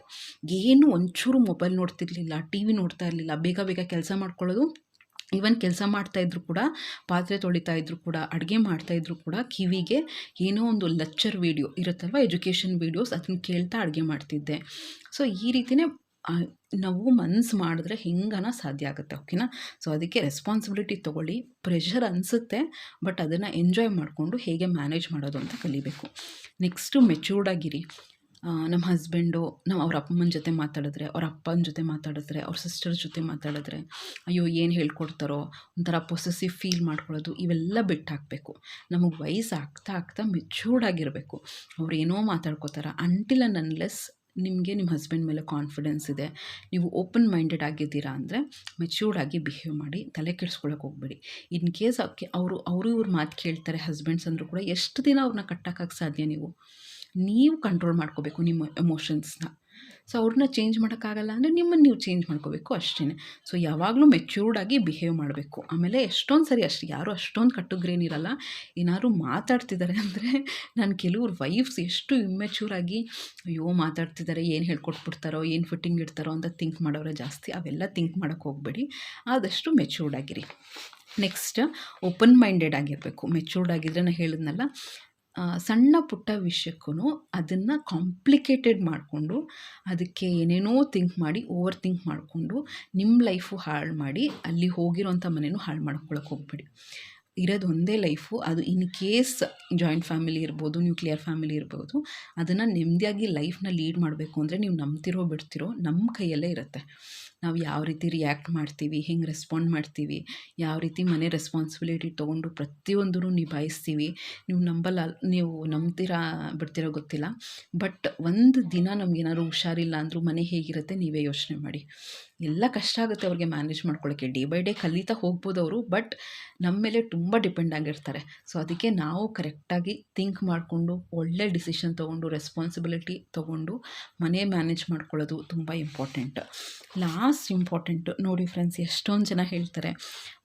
ಏನು ಒಂಚೂರು ಮೊಬೈಲ್ ನೋಡ್ತಿರ್ಲಿಲ್ಲ ಟಿ ವಿ ನೋಡ್ತಾ ಇರಲಿಲ್ಲ, ಬೇಗ ಬೇಗ ಕೆಲಸ ಮಾಡ್ಕೊಳ್ಳೋದು ಈವನ್ ಕೆಲಸ ಮಾಡ್ತಾಯಿದ್ರು ಕೂಡ, ಪಾತ್ರೆ ತೊಳಿತಾ ಇದ್ರು ಕೂಡ, ಅಡುಗೆ ಮಾಡ್ತಾಯಿದ್ರು ಕೂಡ ಕಿವಿಗೆ ಏನೋ ಒಂದು ಲೆಕ್ಚರ್ ವೀಡಿಯೋ ಇರುತ್ತಲ್ವ ಎಜುಕೇಷನ್ ವೀಡಿಯೋಸ್ ಅದನ್ನ ಕೇಳ್ತಾ ಅಡುಗೆ ಮಾಡ್ತಿದ್ದೆ. ಸೊ ಈ ರೀತಿಯೇ ನಾವು ಮನ್ಸು ಮಾಡಿದ್ರೆ ಹೆಂಗನ ಸಾಧ್ಯ ಆಗುತ್ತೆ ಓಕೆನಾ ಸೊ ಅದಕ್ಕೆ ರೆಸ್ಪಾನ್ಸಿಬಿಲಿಟಿ ತೊಗೊಳ್ಳಿ. ಪ್ರೆಷರ್ ಅನಿಸುತ್ತೆ ಬಟ್ ಅದನ್ನು ಎಂಜಾಯ್ ಮಾಡಿಕೊಂಡು ಹೇಗೆ ಮ್ಯಾನೇಜ್ ಮಾಡೋದು ಅಂತ ಕಲಿಬೇಕು. ನೆಕ್ಸ್ಟು ಮೆಚೂರ್ಡ್ ಆಗಿರಿ. ನಮ್ಮ ಹಸ್ಬೆಂಡು, ನಾವು ಅವ್ರ ಅಪ್ಪಮ್ಮನ ಜೊತೆ ಮಾತಾಡಿದ್ರೆ, ಅವ್ರ ಅಪ್ಪನ ಜೊತೆ ಮಾತಾಡಿದ್ರೆ, ಅವ್ರ ಸಿಸ್ಟರ್ ಜೊತೆ ಮಾತಾಡಿದ್ರೆ, ಅಯ್ಯೋ, ಏನು ಹೇಳ್ಕೊಡ್ತಾರೋ, ಒಂಥರ ಪೊಸೆಸಿವ್ ಫೀಲ್ ಮಾಡ್ಕೊಳ್ಳೋದು, ಇವೆಲ್ಲ ಬಿಟ್ಟು ಹಾಕಬೇಕು ನಮಗೆ ವಯಸ್ಸು ಆಗ್ತಾ ಆಗ್ತಾ ಮೆಚೂರ್ಡ್ ಆಗಿರಬೇಕು. ಅವ್ರು ಏನೋ ಮಾತಾಡ್ಕೋತಾರೆ ಅಂಟಿಲ್ ಆ್ಯಂಡ್ ಅನ್ಲೆಸ್ ನಿಮಗೆ ನಿಮ್ಮ ಹಸ್ಬೆಂಡ್ ಮೇಲೆ ಕಾನ್ಫಿಡೆನ್ಸ್ ಇದೆ, ನೀವು ಓಪನ್ ಮೈಂಡೆಡ್ ಆಗಿದ್ದೀರಾ ಅಂದರೆ ಮೆಚೂರ್ಡ್ ಆಗಿ ಬಿಹೇವ್ ಮಾಡಿ, ತಲೆ ಕೆಡಿಸ್ಕೊಳಕ್ಕೆ ಹೋಗ್ಬೇಡಿ. ಇನ್ ಕೇಸ್ ಅವರು ಅವರು ಇವ್ರ ಮಾತು ಕೇಳ್ತಾರೆ ಹಸ್ಬೆಂಡ್ಸ್ ಅಂದರೂ ಕೂಡ, ಎಷ್ಟು ದಿನ ಅವ್ರನ್ನ ಕಟ್ಟೋಕ್ಕಾಗ ಸಾಧ್ಯ ನೀವು? ನೀವು ಕಂಟ್ರೋಲ್ ಮಾಡ್ಕೋಬೇಕು ನಿಮ್ಮ ಎಮೋಷನ್ಸ್ನ ಸೊ ಅವ್ರನ್ನ ಚೇಂಜ್ ಮಾಡೋಕ್ಕಾಗಲ್ಲ ಅಂದರೆ ನಿಮ್ಮನ್ನು ನೀವು ಚೇಂಜ್ ಮಾಡ್ಕೋಬೇಕು ಅಷ್ಟೇ ಸೊ ಯಾವಾಗಲೂ ಮೆಚ್ಯೂರ್ಡಾಗಿ ಬಿಹೇವ್ ಮಾಡಬೇಕು. ಆಮೇಲೆ ಎಷ್ಟೊಂದು ಸರಿ ಅಷ್ಟು, ಯಾರು ಅಷ್ಟೊಂದು ಕಟ್ಟುಗ್ರೇನಿರಲ್ಲ. ಏನಾದರೂ ಮಾತಾಡ್ತಿದ್ದಾರೆ ಅಂದರೆ ನಾನು ಕೆಲವ್ರು ವೈಫ್ಸ್ ಎಷ್ಟು ಇಮ್ಮೆಚ್ಯೂರಾಗಿ ಅಯ್ಯೋ ಮಾತಾಡ್ತಿದ್ದಾರೆ ಏನು ಹೇಳ್ಕೊಟ್ಬಿಡ್ತಾರೋ, ಏನು ಫಿಟ್ಟಿಂಗ್ ಇಡ್ತಾರೋ ಅಂತ ಥಿಂಕ್ ಮಾಡೋರೆ ಜಾಸ್ತಿ. ಅವೆಲ್ಲ ಥಿಂಕ್ ಮಾಡೋಕ್ಕೆ ಹೋಗಬೇಡಿ. ಆದಷ್ಟು ಮೆಚ್ಯೂರ್ಡ್ ಆಗಿರಿ. ನೆಕ್ಸ್ಟ್ ಓಪನ್ ಮೈಂಡೆಡ್ ಆಗಿರಬೇಕು. ಮೆಚ್ಯೂರ್ಡ್ ಆಗಿದ್ರೆ ನಾನು ಹೇಳಿದ್ನಲ್ಲ ಸಣ್ಣ ಪುಟ್ಟ ವಿಷಯಕ್ಕೂ ಅದನ್ನು ಕಾಂಪ್ಲಿಕೇಟೆಡ್ ಮಾಡಿಕೊಂಡು ಅದಕ್ಕೆ ಏನೇನೋ ಥಿಂಕ್ ಮಾಡಿ ಓವರ್ ಥಿಂಕ್ ಮಾಡಿಕೊಂಡು ನಿಮ್ಮ ಲೈಫು ಹಾಳು ಮಾಡಿ, ಅಲ್ಲಿ ಹೋಗಿರೋಂಥ ಮನೇನೂ ಹಾಳು ಮಾಡ್ಕೊಳಕ್ಕೆ ಹೋಗ್ಬೇಡಿ. ಇರೋದು ಒಂದೇ ಲೈಫು ಅದು ಇನ್ ಕೇಸ್ ಜಾಯಿಂಟ್ ಫ್ಯಾಮಿಲಿ ಇರ್ಬೋದು ನ್ಯೂಕ್ಲಿಯರ್ ಫ್ಯಾಮಿಲಿ ಇರ್ಬೋದು, ಅದನ್ನು ನೆಮ್ಮದಿಯಾಗಿ ಲೈಫ್ನ ಲೀಡ್ ಮಾಡಬೇಕು ಅಂದರೆ ನೀವು ನಂಬ್ತಿರೋ, ಬಿಡ್ತಿರೋ ನಮ್ಮ ಕೈಯಲ್ಲೇ ಇರುತ್ತೆ. ನಾವು ಯಾವ ರೀತಿ ರಿಯಾಕ್ಟ್ ಮಾಡ್ತೀವಿ, ಹೆಂಗೆ ರೆಸ್ಪಾಂಡ್ ಮಾಡ್ತೀವಿ, ಯಾವ ರೀತಿ ಮನೆ ರೆಸ್ಪಾನ್ಸಿಬಿಲಿಟಿ ತೊಗೊಂಡು ಪ್ರತಿಯೊಂದೂ ನಿಭಾಯಿಸ್ತೀವಿ, ನೀವು ನಂಬಲ್ಲ, ನೀವು ನಂಬ್ತೀರಾ ಬಿಡ್ತೀರೋ ಗೊತ್ತಿಲ್ಲ. ಬಟ್ ಒಂದು ದಿನ ನಮಗೇನಾದ್ರು ಹುಷಾರಿಲ್ಲ ಅಂದರೂ ಮನೆ ಹೇಗಿರುತ್ತೆ, ನೀವೇ ಯೋಚನೆ ಮಾಡಿ. ಎಲ್ಲ ಕಷ್ಟ ಆಗುತ್ತೆ ಅವ್ರಿಗೆ ಮ್ಯಾನೇಜ್ ಮಾಡ್ಕೊಳ್ಳೋಕ್ಕೆ ಡೇ ಬೈ ಡೇ ಕಲಿತಾ ಹೋಗ್ಬೋದು ಅವರು ಬಟ್ ನಮ್ಮ ಮೇಲೆ ತುಂಬ ಡಿಪೆಂಡ್ ಆಗಿರ್ತಾರೆ. ಸೊ ಅದಕ್ಕೆ ನಾವು ಕರೆಕ್ಟಾಗಿ ಥಿಂಕ್ ಮಾಡಿಕೊಂಡು, ಒಳ್ಳೆ ಡಿಸಿಷನ್ ತೊಗೊಂಡು ರೆಸ್ಪಾನ್ಸಿಬಿಲಿಟಿ ತೊಗೊಂಡು ಮನೆ ಮ್ಯಾನೇಜ್ ಮಾಡ್ಕೊಳ್ಳೋದು ತುಂಬ ಇಂಪಾರ್ಟೆಂಟ್ ಲಾಸ್ಟ್ ಇಂಪಾರ್ಟೆಂಟು ನೋಡಿ ಫ್ರೆಂಡ್ಸ್ ಎಷ್ಟೊಂದು ಜನ ಹೇಳ್ತಾರೆ,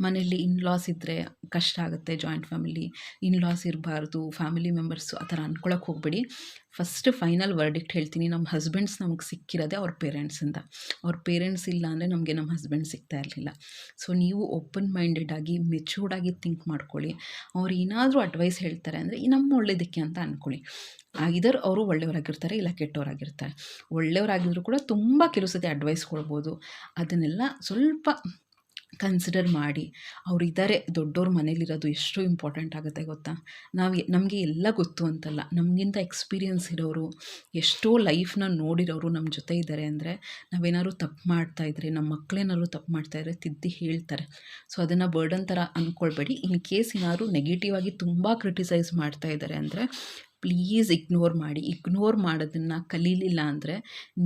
ಮನೆಯಲ್ಲಿ ಇನ್ ಲಾಸ್ ಇದ್ದರೆ ಕಷ್ಟ ಆಗುತ್ತೆ ಜಾಯಿಂಟ್ ಫ್ಯಾಮಿಲಿ ಇನ್ ಲಾಸ್ ಇರಬಾರ್ದು ಫ್ಯಾಮಿಲಿ ಮೆಂಬರ್ಸು ಆ ಥರ ಅಂದ್ಕೊಳಕ್ಕೆ ಹೋಗಬೇಡಿ. ಫಸ್ಟ್ ಫೈನಲ್ ವರ್ಡಿಕ್ಟ್ ಹೇಳ್ತೀನಿ ನಮ್ಮ ಹಸ್ಬೆಂಡ್ಸ್ ನಮಗೆ ಸಿಕ್ಕಿರೋದೇ ಅವ್ರ ಪೇರೆಂಟ್ಸಿಂದ ಅವ್ರ ಪೇರೆಂಟ್ಸ್ ಇಲ್ಲ ಅಂದರೆ ನಮಗೆ ನಮ್ಮ ಹಸ್ಬೆಂಡ್ ಸಿಗ್ತಾ ಇರಲಿಲ್ಲ. ಸೊ ನೀವು ಓಪನ್ ಮೈಂಡೆಡ್ ಆಗಿ ಮೆಚೂರ್ಡ್ ಆಗಿ ಥಿಂಕ್ ಮಾಡ್ಕೊಳ್ಳಿ. ಅವ್ರು ಏನಾದರೂ ಅಡ್ವೈಸ್ ಹೇಳ್ತಾರೆ ಅಂದರೆ ನಮ್ಮ ಒಳ್ಳೇದಕ್ಕೆ ಅಂತ ಅಂದ್ಕೊಳ್ಳಿ ಆಗಿದ್ದರೆ ಅವರು ಒಳ್ಳೆಯವರಾಗಿರ್ತಾರೆ ಇಲ್ಲ ಕೆಟ್ಟವರಾಗಿರ್ತಾರೆ. ಒಳ್ಳೆಯವರಾಗಿದ್ದರೂ ಕೂಡ ತುಂಬ ಕೆಲವು ಸತಿ ಅಡ್ವೈಸ್ ಕೊಡ್ಬೋದು. ಅದನ್ನೆಲ್ಲ ಸ್ವಲ್ಪ ಕನ್ಸಿಡರ್ ಮಾಡಿ. ಅವ್ರು ಇದ್ದಾರೆ ದೊಡ್ಡವ್ರ ಮನೇಲಿರೋದು ಎಷ್ಟು ಇಂಪಾರ್ಟೆಂಟ್ ಆಗುತ್ತೆ ಗೊತ್ತಾ? ನಾವು ನಮಗೆ ಎಲ್ಲ ಗೊತ್ತು ಅಂತಲ್ಲ. ನಮಗಿಂತ ಎಕ್ಸ್ಪೀರಿಯನ್ಸ್ ಇರೋರು, ಎಷ್ಟೋ ಲೈಫ್ನ ನೋಡಿರೋರು ನಮ್ಮ ಜೊತೆ ಇದ್ದಾರೆ ಅಂದರೆ, ನಾವೇನಾದ್ರು ತಪ್ಪು ಮಾಡ್ತಾಯಿದ್ರೆ ನಮ್ಮ ಮಕ್ಕಳೇನಾದ್ರು ತಪ್ಪು ಮಾಡ್ತಾಯಿದ್ರೆ ತಿದ್ದಿ ಹೇಳ್ತಾರೆ. ಸೊ ಅದನ್ನು ಬರ್ಡನ್ ಥರ ಅಂದ್ಕೊಳ್ಬೇಡಿ ಇನ್ ಕೇಸ್ ಏನಾದ್ರು ನೆಗೆಟಿವ್ ಆಗಿ ತುಂಬ ಕ್ರಿಟಿಸೈಸ್ ಮಾಡ್ತಾ ಇದ್ದಾರೆ ಅಂದರೆ ಪ್ಲೀಸ್ ಇಗ್ನೋರ್ ಮಾಡಿ ಇಗ್ನೋರ್ ಮಾಡೋದನ್ನು ಕಲೀಲಿಲ್ಲ ಅಂದರೆ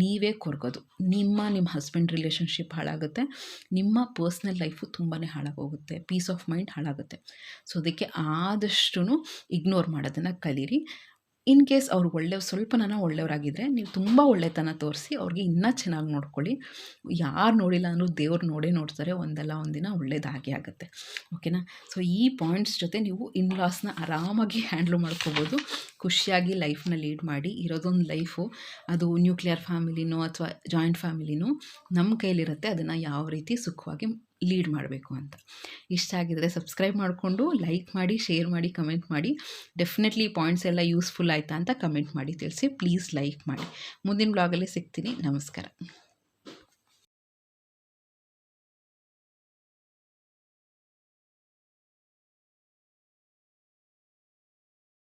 ನೀವೇ ಕೊರಗೋದು. ನಿಮ್ಮ ನಿಮ್ಮ ಹಸ್ಬೆಂಡ್ ರಿಲೇಷನ್ಶಿಪ್ ಹಾಳಾಗುತ್ತೆ. ನಿಮ್ಮ ಪರ್ಸ್ನಲ್ ಲೈಫು ತುಂಬಾ ಹಾಳಾಗೋಗುತ್ತೆ. ಪೀಸ್ ಆಫ್ ಮೈಂಡ್ ಹಾಳಾಗುತ್ತೆ. ಸೊ ಅದಕ್ಕೆ ಆದಷ್ಟು ಇಗ್ನೋರ್ ಮಾಡೋದನ್ನು ಕಲೀರಿ. ಇನ್ ಕೇಸ್ ಅವ್ರು ಒಳ್ಳೆಯವ್ರು ಸ್ವಲ್ಪನ ಒಳ್ಳೆಯವರಾಗಿದ್ದರೆ ನೀವು ತುಂಬ ಒಳ್ಳೆತನ ತೋರಿಸಿ ಅವ್ರಿಗೆ ಇನ್ನೂ ಚೆನ್ನಾಗಿ ನೋಡ್ಕೊಳ್ಳಿ. ಯಾರು ನೋಡಿಲ್ಲ ಅಂದರೂ ದೇವ್ರು ನೋಡೇ ನೋಡ್ತಾರೆ, ಒಂದಲ್ಲ ಒಂದಿನ ಒಳ್ಳೇದಾಗಿ ಆಗುತ್ತೆ. ಓಕೆನಾ? ಸೊ, ಈ ಪಾಯಿಂಟ್ಸ್ ಜೊತೆ ನೀವು ಇನ್ ಲಾಸ್ನ ಆರಾಮಾಗಿ ಹ್ಯಾಂಡ್ಲ್ ಮಾಡ್ಕೋಬೋದು. ಖುಷಿಯಾಗಿ ಲೈಫ್ನ ಲೀಡ್ ಮಾಡಿ. ಇರೋದೊಂದು ಲೈಫು, ಅದು ನ್ಯೂಕ್ಲಿಯರ್ ಫ್ಯಾಮಿಲಿನೋ ಅಥವಾ ಜಾಯಿಂಟ್ ಫ್ಯಾಮಿಲಿನೋ ನಮ್ಮ ಕೈಲಿರುತ್ತೆ. ಅದನ್ನು ಯಾವ ರೀತಿ ಸುಖವಾಗಿ ಲೀಡ್ ಮಾಡಬೇಕು ಅಂತ. ಇಷ್ಟ ಆಗಿದರೆ ಸಬ್ಸ್ಕ್ರೈಬ್ ಮಾಡಿಕೊಂಡು ಲೈಕ್ ಮಾಡಿ ಶೇರ್ ಮಾಡಿ ಕಮೆಂಟ್ ಮಾಡಿ. ಡೆಫಿನೆಟ್ಲಿ ಪಾಯಿಂಟ್ಸ್ ಎಲ್ಲ ಯೂಸ್ಫುಲ್ ಆಯಿತಾ ಅಂತ ಕಮೆಂಟ್ ಮಾಡಿ ತಿಳಿಸಿ. ಪ್ಲೀಸ್ ಲೈಕ್ ಮಾಡಿ. ಮುಂದಿನ ಬ್ಲಾಗಲ್ಲಿ ಸಿಗ್ತೀನಿ. ನಮಸ್ಕಾರ.